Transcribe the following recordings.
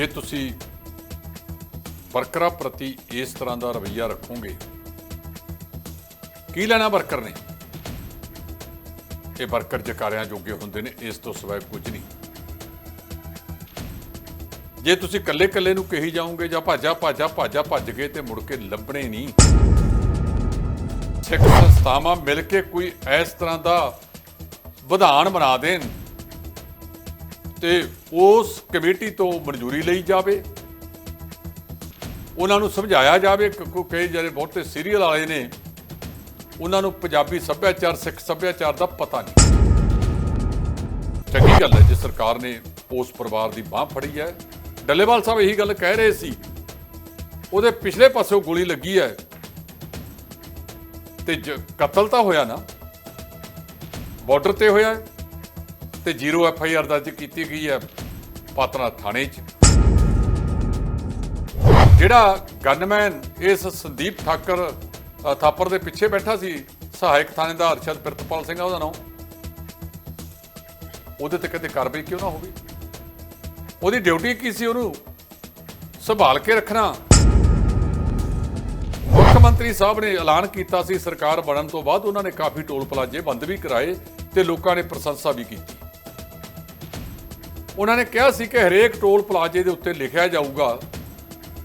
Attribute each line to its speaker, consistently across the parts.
Speaker 1: ਜੇ ਤੁਸੀਂ ਵਰਕਰਾਂ ਪ੍ਰਤੀ ਇਸ ਤਰ੍ਹਾਂ ਦਾ ਰਵੱਈਆ ਰੱਖੋਗੇ, ਕੀ ਲੈਣਾ ਵਰਕਰ ਨੇ? ਇਹ ਵਰਕਰ ਜਕਾਰਿਆਂ ਜੋਗੇ ਹੁੰਦੇ ਨੇ, ਇਸ ਤੋਂ ਸਿਵਾਏ ਕੁਝ ਨਹੀਂ। ਜੇ ਤੁਸੀਂ ਇਕੱਲੇ ਇਕੱਲੇ ਨੂੰ ਕਹੀ ਜਾਓਗੇ, ਜਾਂ ਭਾਜਾ ਭਾਜਾ ਭਾਜਾ ਭੱਜ ਗਏ ਤੇ ਮੁੜ ਕੇ ਲੱਭਣੇ ਨਹੀਂ, ਸਿੱਖ ਸੰਸਥਾਵਾਂ ਮਿਲ ਕੇ ਕੋਈ ਇਸ ਤਰ੍ਹਾਂ ਦਾ ਵਿਧਾਨ ਬਣਾ ਦੇਣ ਤੇ ਉਸ ਕਮੇਟੀ ਤੋਂ ਮਨਜ਼ੂਰੀ ਲਈ ਜਾਵੇ। ਉਹਨਾਂ ਨੂੰ ਸਮਝਾਇਆ ਜਾਵੇ ਕਿਉਂਕਿ ਜਿਹੜੇ ਬਹੁਤੇ ਸੀਰੀਅਲ ਵਾਲੇ ਨੇ, ਉਹਨਾਂ ਨੂੰ ਪੰਜਾਬੀ ਸੱਭਿਆਚਾਰ, ਸਿੱਖ ਸੱਭਿਆਚਾਰ ਦਾ ਪਤਾ ਨਹੀਂ। ਚੰਗੀ ਗੱਲ ਹੈ ਜੇ ਸਰਕਾਰ ਨੇ ਉਸ ਪਰਿਵਾਰ ਦੀ ਬਾਹ ਫੜੀ ਹੈ। ਡੱਲੇਵਾਲ ਸਾਹਿਬ ਇਹੀ ਗੱਲ ਕਹਿ ਰਹੇ ਸੀ, ਉਹਦੇ ਪਿਛਲੇ ਪਾਸਿਓਂ ਗੋਲੀ ਲੱਗੀ ਹੈ। ਤੇ ਜ- ਕਤਲ ਤਾਂ ਹੋਇਆ ਨਾ। ਬਾਰਡਰ ਤੇ ਹੋਇਆ ਹੈ। ਤੇ ਜ਼ੀਰੋ ਐਫ ਆਈ ਆਰ ਦਰਜ ਕੀਤੀ ਗਈ ਹੈ ਪਾਤਰਾ ਥਾਣੇ 'ਚ। ਜਿਹੜਾ ਗਨਮੈਨ ਇਸ ਸੰਦੀਪ ਠਾਕਰ ਥਾਪਰ ਦੇ ਪਿੱਛੇ ਬੈਠਾ ਸੀ, ਸਹਾਇਕ ਥਾਣੇਦਾਰ ਅਰਸ਼ਦ ਪ੍ਰਿਤਪਾਲ ਸਿੰਘ ਉਹਦਾ ਨਾਮ। ਉਹਦੇ ਤੇ ਕਦੇ ਕਾਰਵਾਈ ਕਿਉਂ ਨਾ ਹੋਵੇ? ਉਹਦੀ ਡਿਊਟੀ ਕੀ ਸੀ ਉਹਨੂੰ ਸੰਭਾਲ ਕੇ ਰੱਖਣਾ? ਮੁੱਖ ਮੰਤਰੀ ਸਾਹਿਬ ਨੇ ਐਲਾਨ ਕੀਤਾ ਸੀ ਸਰਕਾਰ ਬਣਨ ਤੋਂ ਬਾਅਦ ਉਹਨਾਂ ਨੇ ਕਾਫੀ ਟੋਲ ਪਲਾਜੇ ਬੰਦ ਵੀ ਕਰਾਏ ਤੇ ਲੋਕਾਂ ਨੇ ਪ੍ਰਸ਼ੰਸਾ ਵੀ ਕੀਤੀ। ਉਹਨਾਂ ਨੇ ਕਿਹਾ ਸੀ ਕਿ ਹਰੇਕ ਟੋਲ ਪਲਾਜੇ ਦੇ ਉੱਤੇ ਲਿਖਿਆ ਜਾਊਗਾ,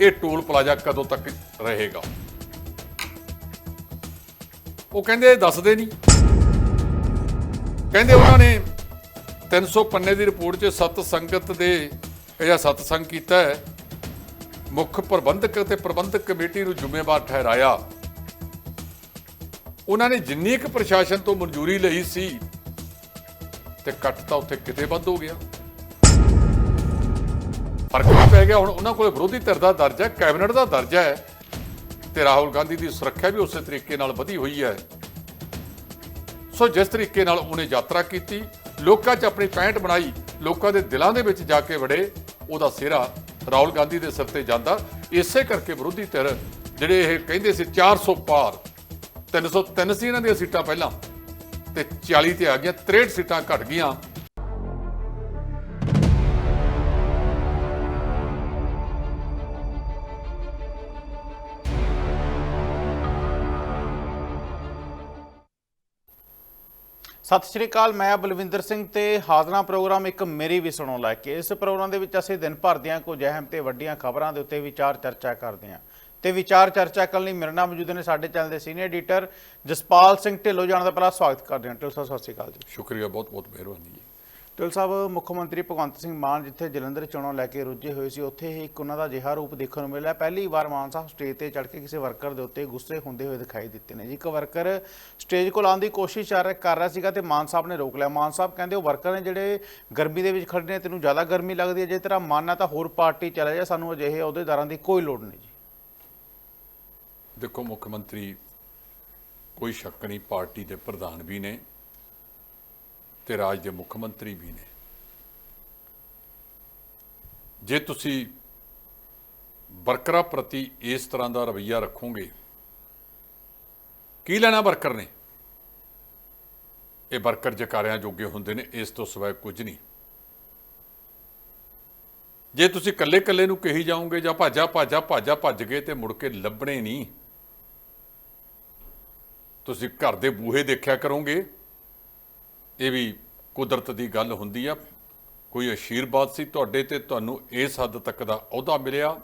Speaker 1: ਇਹ ਟੋਲ ਪਲਾਜ਼ਾ ਕਦੋਂ ਤੱਕ ਰਹੇਗਾ। ਉਹ ਕਹਿੰਦੇ ਦੱਸਦੇ ਨਹੀਂ। ਕਹਿੰਦੇ ਉਹਨਾਂ ਨੇ 300 ਪੰਨੇ ਦੀ ਰਿਪੋਰਟ 'ਚ ਸਤ ਸੰਗਤ ਦੇ ਇਹ ਜਾਂ ਸਤਸੰਗ ਕੀਤਾ ਹੈ, ਮੁੱਖ ਪ੍ਰਬੰਧਕ ਅਤੇ ਪ੍ਰਬੰਧਕ ਕਮੇਟੀ ਨੂੰ ਜ਼ਿੰਮੇਵਾਰ ਠਹਿਰਾਇਆ। ਉਹਨਾਂ ਨੇ ਜਿੰਨੀ ਕੁ ਪ੍ਰਸ਼ਾਸਨ ਤੋਂ ਮਨਜ਼ੂਰੀ ਲਈ ਸੀ, ਤੇ ਕੱਟ ਤਾਂ ਉੱਥੇ ਕਿਤੇ ਵੱਧ ਹੋ ਗਿਆ। ਫ਼ਰਕ ਨਹੀਂ ਪੈ ਗਿਆ। ਹੁਣ ਉਹਨਾਂ ਕੋਲ ਵਿਰੋਧੀ ਧਿਰ ਦਾ ਦਰਜਾ ਹੈ, ਕੈਬਨਿਟ ਦਾ ਦਰਜਾ ਹੈ ਤੇ ਰਾਹੁਲ ਗਾਂਧੀ ਦੀ ਸੁਰੱਖਿਆ ਵੀ ਉਸੇ ਤਰੀਕੇ ਨਾਲ ਵਧੀ ਹੋਈ ਹੈ। ਸੋ ਜਿਸ ਤਰੀਕੇ ਨਾਲ ਉਹਨੇ ਯਾਤਰਾ ਕੀਤੀ, ਲੋਕਾਂ 'ਚ ਆਪਣੀ ਪੈਂਟ ਬਣਾਈ, ਲੋਕਾਂ ਦੇ ਦਿਲਾਂ ਦੇ ਵਿੱਚ ਜਾ ਕੇ ਵੜੇ, ਉਹਦਾ ਸਿਹਰਾ ਰਾਹੁਲ ਗਾਂਧੀ ਦੇ ਸਿਰ ਤੇ ਜਾਂਦਾ। ਇਸੇ ਕਰਕੇ ਵਿਰੋਧੀ ਧਿਰ ਜਿਹੜੇ ਇਹ ਕਹਿੰਦੇ ਸੀ 400 ਪਾਰ 303 ਸੀ ਇਹਨਾਂ ਦੀਆਂ ਸੀਟਾਂ ਪਹਿਲਾਂ, ਤੇ 40 ਤੇ ਆ ਗਈਆਂ 63 ਸੀਟਾਂ ਘਟ ਗਈਆਂ।
Speaker 2: ਸਤਿ ਸ਼੍ਰੀ ਅਕਾਲ, ਮੈਂ ਬਲਵਿੰਦਰ ਸਿੰਘ ਤੇ ਹਾਜ਼ਰਾਂ ਪ੍ਰੋਗਰਾਮ ਇੱਕ ਮੇਰੀ ਵੀ ਸੁਣੋ ਲੈ ਕੇ। ਇਸ ਪ੍ਰੋਗਰਾਮ ਦੇ ਵਿੱਚ ਅਸੀਂ ਦਿਨ ਭਰ ਦੀਆਂ ਕੁਝ ਅਹਿਮ ਤੇ ਵੱਡੀਆਂ ਖਬਰਾਂ ਦੇ ਉੱਤੇ ਵਿਚਾਰ ਚਰਚਾ ਕਰਦੇ ਹਾਂ। ਤੇ ਵਿਚਾਰ ਚਰਚਾ ਕਰਨ ਲਈ ਮੇਰੇ ਨਾਲ ਮੌਜੂਦ ਨੇ ਸਾਡੇ ਚੈਨਲ ਦੇ ਸੀਨੀਅਰ ਐਡੀਟਰ ਜਸਪਾਲ ਸਿੰਘ ਢਿੱਲੋਂ ਜਾਣ ਦਾ ਪਹਿਲਾਂ ਸਵਾਗਤ ਕਰਦੇ ਹਾਂ। ਢਿੱਲੋਂ ਸਾਹਿਬ, ਸਤਿ ਸ਼੍ਰੀ ਅਕਾਲ ਜੀ।
Speaker 1: ਸ਼ੁਕਰੀਆ ਬਹੁਤ ਬਹੁਤ ਮਿਹਰਬਾਨੀ ਜੀ।
Speaker 2: ਟਿਲ ਸਾਹਿਬ, ਮੁੱਖ ਮੰਤਰੀ ਭਗਵੰਤ ਸਿੰਘ ਮਾਨ ਜਿੱਥੇ ਜਲੰਧਰ ਚੋਣਾਂ ਲੈ ਕੇ ਰੁੱਝੇ ਹੋਏ ਸੀ, ਉੱਥੇ ਹੀ ਇੱਕ ਉਹਨਾਂ ਦਾ ਅਜਿਹਾ ਰੂਪ ਦੇਖਣ ਨੂੰ ਮਿਲਿਆ। ਪਹਿਲੀ ਵਾਰ ਮਾਨ ਸਾਹਿਬ ਸਟੇਜ ਤੇ ਚੜ੍ਹ ਕੇ ਕਿਸੇ ਵਰਕਰ ਦੇ ਉੱਤੇ ਗੁੱਸੇ ਹੁੰਦੇ ਹੋਏ ਦਿਖਾਈ ਦਿੱਤੇ ਨੇ। ਜੀ ਇੱਕ ਵਰਕਰ ਸਟੇਜ ਕੋਲ ਆਉਣ ਦੀ ਕੋਸ਼ਿਸ਼ ਕਰ ਰਿਹਾ ਸੀਗਾ ਤੇ ਮਾਨ ਸਾਹਿਬ ਨੇ ਰੋਕ ਲਿਆ। ਮਾਨ ਸਾਹਿਬ ਕਹਿੰਦੇ, ਉਹ ਵਰਕਰ ਨੇ ਜਿਹੜੇ ਗਰਮੀ ਦੇ ਵਿੱਚ ਖੜ੍ਹੇ ਨੇ, ਤੈਨੂੰ ਜ਼ਿਆਦਾ ਗਰਮੀ ਲੱਗਦੀ ਹੈ। ਜੇ ਤੇਰਾ ਮਨ ਆ ਤਾਂ ਹੋਰ ਪਾਰਟੀ ਚਲਾ ਜਾ। ਸਾਨੂੰ ਅਜਿਹੇ ਅਹੁਦੇਦਾਰਾਂ ਦੀ ਕੋਈ ਲੋੜ ਨਹੀਂ ਜੀ।
Speaker 1: ਦੇਖੋ, ਮੁੱਖ ਮੰਤਰੀ ਕੋਈ ਸ਼ੱਕ ਨਹੀਂ, ਪਾਰਟੀ ਦੇ ਪ੍ਰਧਾਨ ਵੀ ਨੇ। ਤੇ ਰਾਜ ਦੇ ਮੁੱਖ ਮੰਤਰੀ ਵੀ ਨੇ। ਜੇ ਤੁਸੀਂ ਵਰਕਰਾਂ ਪ੍ਰਤੀ ਇਸ ਤਰ੍ਹਾਂ ਦਾ ਰਵੱਈਆ ਰੱਖੋਗੇ, ਕੀ ਲੈਣਾ ਵਰਕਰ ਨੇ? ਇਹ ਵਰਕਰ ਜਕਾਰਿਆਂ ਜੋਗੇ ਹੁੰਦੇ ਨੇ, ਇਸ ਤੋਂ ਸਿਵਾਏ ਕੁਝ ਨਹੀਂ। ਜੇ ਤੁਸੀਂ ਇਕੱਲੇ ਇਕੱਲੇ ਨੂੰ ਕਹੀ ਜਾਓਗੇ, ਜਾਂ ਭਾਜਾ ਭਾਜਾ ਭਾਜਾ ਭੱਜ ਗਏ ਤੇ ਮੁੜ ਕੇ ਲੱਭਣੇ ਨਹੀਂ, ਤੁਸੀਂ ਘਰ ਦੇ ਬੂਹੇ ਦੇਖਿਆ ਕਰੋਗੇ ਇਹ ਵੀ ਕੁਦਰਤ ਦੀ ਗੱਲ ਹੁੰਦੀ ਆ। ਕੋਈ ਅਸ਼ੀਰਵਾਦ ਸੀ ਤੁਹਾਡੇ ਤੇ, ਤੁਹਾਨੂੰ ਇਸ ਹੱਦ ਤੱਕ ਦਾ ਅਹੁਦਾ ਮਿਲਿਆ।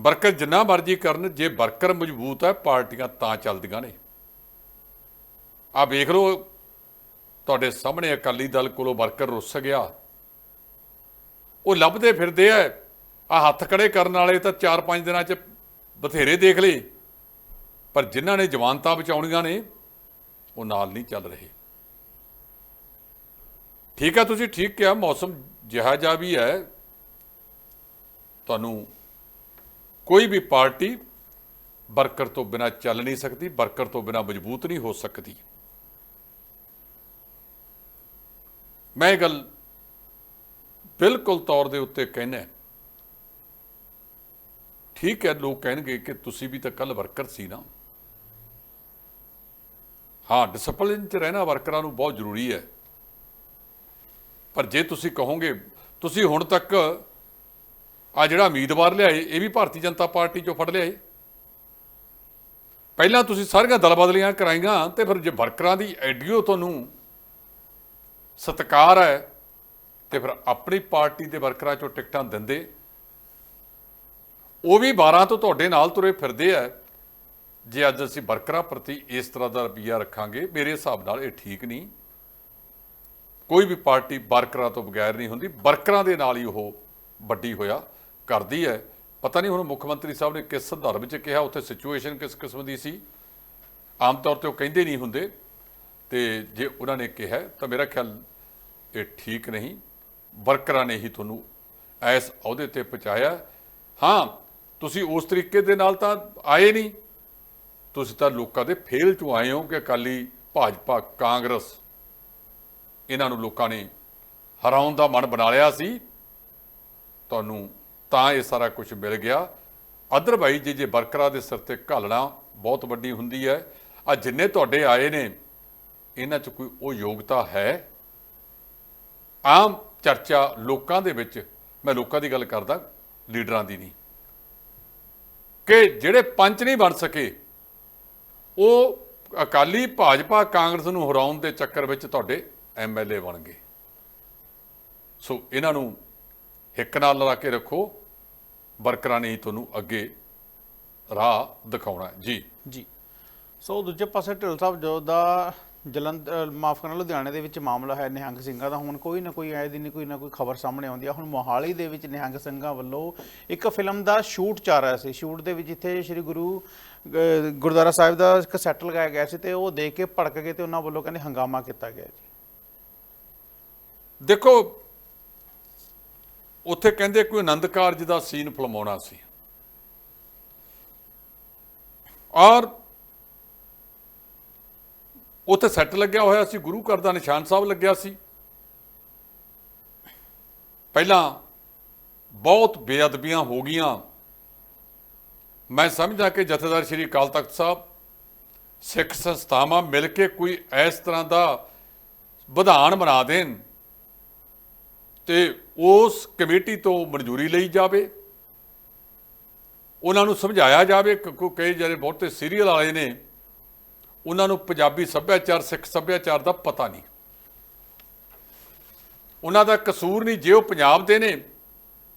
Speaker 1: ਵਰਕਰ ਜਿੰਨਾ ਮਰਜ਼ੀ ਕਰਨ, ਜੇ ਵਰਕਰ ਮਜ਼ਬੂਤ ਹੈ ਪਾਰਟੀਆਂ ਤਾਂ ਚੱਲਦੀਆਂ ਨੇ। ਆ ਵੇਖ ਲਓ, ਤੁਹਾਡੇ ਸਾਹਮਣੇ ਅਕਾਲੀ ਦਲ ਕੋਲੋਂ ਵਰਕਰ ਰੁੱਸ ਗਿਆ। ਉਹ ਲੱਭਦੇ ਫਿਰਦੇ ਆ। ਆ ਹੱਥ ਖੜੇ ਕਰਨ ਵਾਲੇ ਤਾਂ 4-5 ਦਿਨਾਂ 'ਚ ਬਥੇਰੇ ਦੇਖ ਲਏ। ਪਰ ਜਿਨ੍ਹਾਂ ਨੇ ਜਵਾਨਤਾ ਬਚਾਉਣੀਆਂ ਨੇ, ਉਹ ਨਾਲ ਨਹੀਂ ਚੱਲ ਰਹੇ। ਠੀਕ ਹੈ, ਤੁਸੀਂ ਠੀਕ ਕਿਹਾ, ਮੌਸਮ ਜਿਹਾ ਜਿਹਾ ਵੀ ਹੈ। ਤੁਹਾਨੂੰ ਕੋਈ ਵੀ ਪਾਰਟੀ ਵਰਕਰ ਤੋਂ ਬਿਨਾ ਚੱਲ ਨਹੀਂ ਸਕਦੀ, ਵਰਕਰ ਤੋਂ ਬਿਨਾ ਮਜ਼ਬੂਤ ਨਹੀਂ ਹੋ ਸਕਦੀ। ਮੈਂ ਇਹ ਗੱਲ ਬਿਲਕੁਲ ਤੌਰ ਦੇ ਉੱਤੇ ਕਹਿਣਾ ਠੀਕ ਹੈ, ਲੋਕ ਕਹਿਣਗੇ ਕਿ ਤੁਸੀਂ ਵੀ ਤਾਂ ਕੱਲ ਵਰਕਰ ਸੀ ਨਾ। ਹਾਂ ਡਿਸਪਲਿਨ 'ਚ ਰਹਿਣਾ ਵਰਕਰਾਂ ਨੂੰ ਬਹੁਤ ਜ਼ਰੂਰੀ ਹੈ। ਪਰ ਜੇ ਤੁਸੀਂ ਕਹੋਗੇ, ਤੁਸੀਂ ਹੁਣ ਤੱਕ ਆ ਜਿਹੜਾ ਉਮੀਦਵਾਰ ਲਿਆਏ, ਇਹ ਵੀ ਭਾਰਤੀ ਜਨਤਾ ਪਾਰਟੀ ਚੋਂ ਫੜ ਲਿਆਏ। ਪਹਿਲਾਂ ਤੁਸੀਂ ਸਾਰੀਆਂ ਦਲ ਬਦਲੀਆਂ ਕਰਾਈਆਂ ਤੇ ਫਿਰ ਜੇ ਵਰਕਰਾਂ ਦੀ ਐਡੀਓ ਤੁਹਾਨੂੰ ਸਤਕਾਰ ਹੈ ਤੇ ਫਿਰ ਆਪਣੀ ਪਾਰਟੀ ਦੇ ਵਰਕਰਾਂ ਚੋਂ ਟਿਕਟਾਂ ਦਿੰਦੇ। ਉਹ ਵੀ 12 ਤੋਂ ਤੁਹਾਡੇ ਨਾਲ ਤੁਰੇ ਫਿਰਦੇ ਆ। ਜੇ ਅੱਜ ਅਸੀਂ ਵਰਕਰਾਂ ਪ੍ਰਤੀ ਇਸ ਤਰ੍ਹਾਂ ਦਾ ਰਵੱਈਆ ਰੱਖਾਂਗੇ, ਮੇਰੇ ਹਿਸਾਬ ਨਾਲ ਇਹ ਠੀਕ ਨਹੀਂ। ਕੋਈ ਵੀ ਪਾਰਟੀ ਵਰਕਰਾਂ ਤੋਂ ਬਗੈਰ ਨਹੀਂ ਹੁੰਦੀ, ਵਰਕਰਾਂ ਦੇ ਨਾਲ ਹੀ ਉਹ ਵੱਡੀ ਹੋਇਆ ਕਰਦੀ ਹੈ। ਪਤਾ ਨਹੀਂ ਹੁਣ ਮੁੱਖ ਮੰਤਰੀ ਸਾਹਿਬ ਨੇ ਕਿਸ ਸੰਦਰਭ 'ਚ ਕਿਹਾ, ਉੱਥੇ ਸਿਚੁਏਸ਼ਨ ਕਿਸ ਕਿਸਮ ਦੀ ਸੀ। ਆਮ ਤੌਰ ਤੇ ਉਹ ਕਹਿੰਦੇ ਨਹੀਂ ਹੁੰਦੇ ਤੇ ਜੇ ਉਹਨਾਂ ਨੇ ਕਿਹਾ, ਤਾਂ ਮੇਰਾ ਖਿਆਲ ਇਹ ਠੀਕ ਨਹੀਂ। ਵਰਕਰਾਂ ਨੇ ਹੀ ਤੁਹਾਨੂੰ ਐਸ ਅਹੁਦੇ ਤੇ ਪਹੁੰਚਾਇਆ। ਹਾਂ, ਤੁਸੀਂ ਉਸ ਤਰੀਕੇ ਦੇ ਨਾਲ ਤਾਂ ਆਏ ਨਹੀਂ। ਤੁਸੀਂ ਤਾਂ ਲੋਕਾਂ ਦੇ ਫੇਲ ਚੋਂ ਆਏ ਹੋ ਕਿ ਅਕਾਲੀ ਭਾਜਪਾ ਕਾਂਗਰਸ ਇਹਨਾਂ ਨੂੰ ਲੋਕਾਂ ਨੇ ਹਰਾਉਣ ਦਾ ਮਨ ਬਣਾ ਲਿਆ ਸੀ। ਤੁਹਾਨੂੰ ਤਾਂ ਇਹ ਸਾਰਾ ਕੁਝ ਮਿਲ ਗਿਆ। ਅਦਰਵਾਈਜ਼ ਜੇ ਜੇ ਵਰਕਰਾਂ ਦੇ ਸਿਰ ਤੇ ਘਾਲਣਾ ਬਹੁਤ ਵੱਡੀ ਹੁੰਦੀ ਹੈ। ਆ ਜਿੰਨੇ ਤੁਹਾਡੇ ਆਏ ਨੇ, ਇਹਨਾਂ 'ਚ ਕੋਈ ਉਹ ਯੋਗਤਾ ਹੈ? ਆਮ ਚਰਚਾ ਲੋਕਾਂ ਦੇ ਵਿੱਚ, ਮੈਂ ਲੋਕਾਂ ਦੀ ਗੱਲ ਕਰਦਾ, ਲੀਡਰਾਂ ਦੀ ਨਹੀਂ। ਕਿ ਜਿਹੜੇ ਪੰਚ ਨਹੀਂ ਬਣ ਸਕੇ, ਉਹ ਅਕਾਲੀ ਭਾਜਪਾ ਕਾਂਗਰਸ ਨੂੰ ਹਰਾਉਣ ਦੇ ਚੱਕਰ ਵਿੱਚ ਤੁਹਾਡੇ ਐਮਐਲਏ ਬਣ ਗਏ। ਸੋ ਇਹਨਾਂ ਨੂੰ ਹਿੱਕ ਨਾਲ ਲਾ ਕੇ ਰੱਖੋ। ਵਰਕਰਾਂ ਨੇ ਹੀ ਤੁਹਾਨੂੰ ਅੱਗੇ ਰਾਹ ਦਿਖਾਉਣਾ ਜੀ।
Speaker 2: ਜੀ। ਸੋ ਦੂਜੇ ਪਾਸੇ ਢਿੱਲ ਸਾਹਿਬ ਜੋ ਦਾ ਜਲੰਧਰ ਮਾਫ ਕਰਨਾ, ਲੁਧਿਆਣੇ ਦੇ ਵਿੱਚ ਮਾਮਲਾ ਹੈ ਨਿਹੰਗ ਸਿੰਘਾਂ ਦਾ, ਹੁਣ ਕੋਈ ਨਾ ਕੋਈ ਆਏ ਦਿਨ ਕੋਈ ਨਾ ਕੋਈ ਖਬਰ ਸਾਹਮਣੇ ਆਉਂਦੀ ਆ। ਹੁਣ ਮੋਹਾਲੀ ਦੇ ਵਿੱਚ ਨਿਹੰਗ ਸਿੰਘਾਂ ਵੱਲੋਂ ਇੱਕ ਫਿਲਮ ਦਾ ਸ਼ੂਟ ਚੱਲ ਰਿਹਾ ਸੀ। ਸ਼ੂਟ ਦੇ ਵਿੱਚ ਜਿੱਥੇ ਸ੍ਰੀ ਗੁਰੂ ਗੁਰਦੁਆਰਾ ਸਾਹਿਬ ਦਾ ਇੱਕ ਸੈੱਟ ਲਗਾਇਆ ਗਿਆ ਸੀ ਤੇ ਉਹ ਦੇਖ ਕੇ ਭੜਕ ਗਏ ਤੇ ਉਹਨਾਂ ਵੱਲੋਂ ਕਹਿੰਦੇ ਹੰਗਾਮਾ ਕੀਤਾ ਗਿਆ ਜੀ।
Speaker 1: ਦੇਖੋ, ਉੱਥੇ ਕਹਿੰਦੇ ਕੋਈ ਆਨੰਦ ਕਾਰਜ ਦਾ ਸੀਨ ਫਿਲਮਾਉਣਾ ਸੀ। ਔਰ ਉੱਥੇ ਸੈੱਟ ਲੱਗਿਆ ਹੋਇਆ ਸੀ, ਗੁਰੂ ਘਰ ਦਾ ਨਿਸ਼ਾਨ ਸਾਹਿਬ ਲੱਗਿਆ ਸੀ। ਪਹਿਲਾਂ ਬਹੁਤ ਬੇਅਦਬੀਆਂ ਹੋ ਗਈਆਂ। ਮੈਂ ਸਮਝਦਾ ਕਿ ਜਥੇਦਾਰ ਸ਼੍ਰੀ ਅਕਾਲ ਤਖਤ ਸਾਹਿਬ, ਸਿੱਖ ਸੰਸਥਾਵਾਂ ਮਿਲ ਕੇ ਕੋਈ ਇਸ ਤਰ੍ਹਾਂ ਦਾ ਵਿਧਾਨ ਬਣਾ ਦੇਣ। ਤੇ ਉਸ ਕਮੇਟੀ ਤੋਂ ਮਨਜ਼ੂਰੀ ਲਈ ਜਾਵੇ। ਉਹਨਾਂ ਨੂੰ ਸਮਝਾਇਆ ਜਾਵੇ ਕਿਉਂਕਿ ਕਈ ਜਿਹੜੇ ਬਹੁਤੇ ਸੀਰੀਅਲ ਵਾਲੇ ਨੇ, ਉਹਨਾਂ ਨੂੰ ਪੰਜਾਬੀ ਸੱਭਿਆਚਾਰ, ਸਿੱਖ ਸੱਭਿਆਚਾਰ ਦਾ ਪਤਾ ਨਹੀਂ। ਉਹਨਾਂ ਦਾ ਕਸੂਰ ਨਹੀਂ ਜੇ ਉਹ ਪੰਜਾਬ ਦੇ ਨੇ,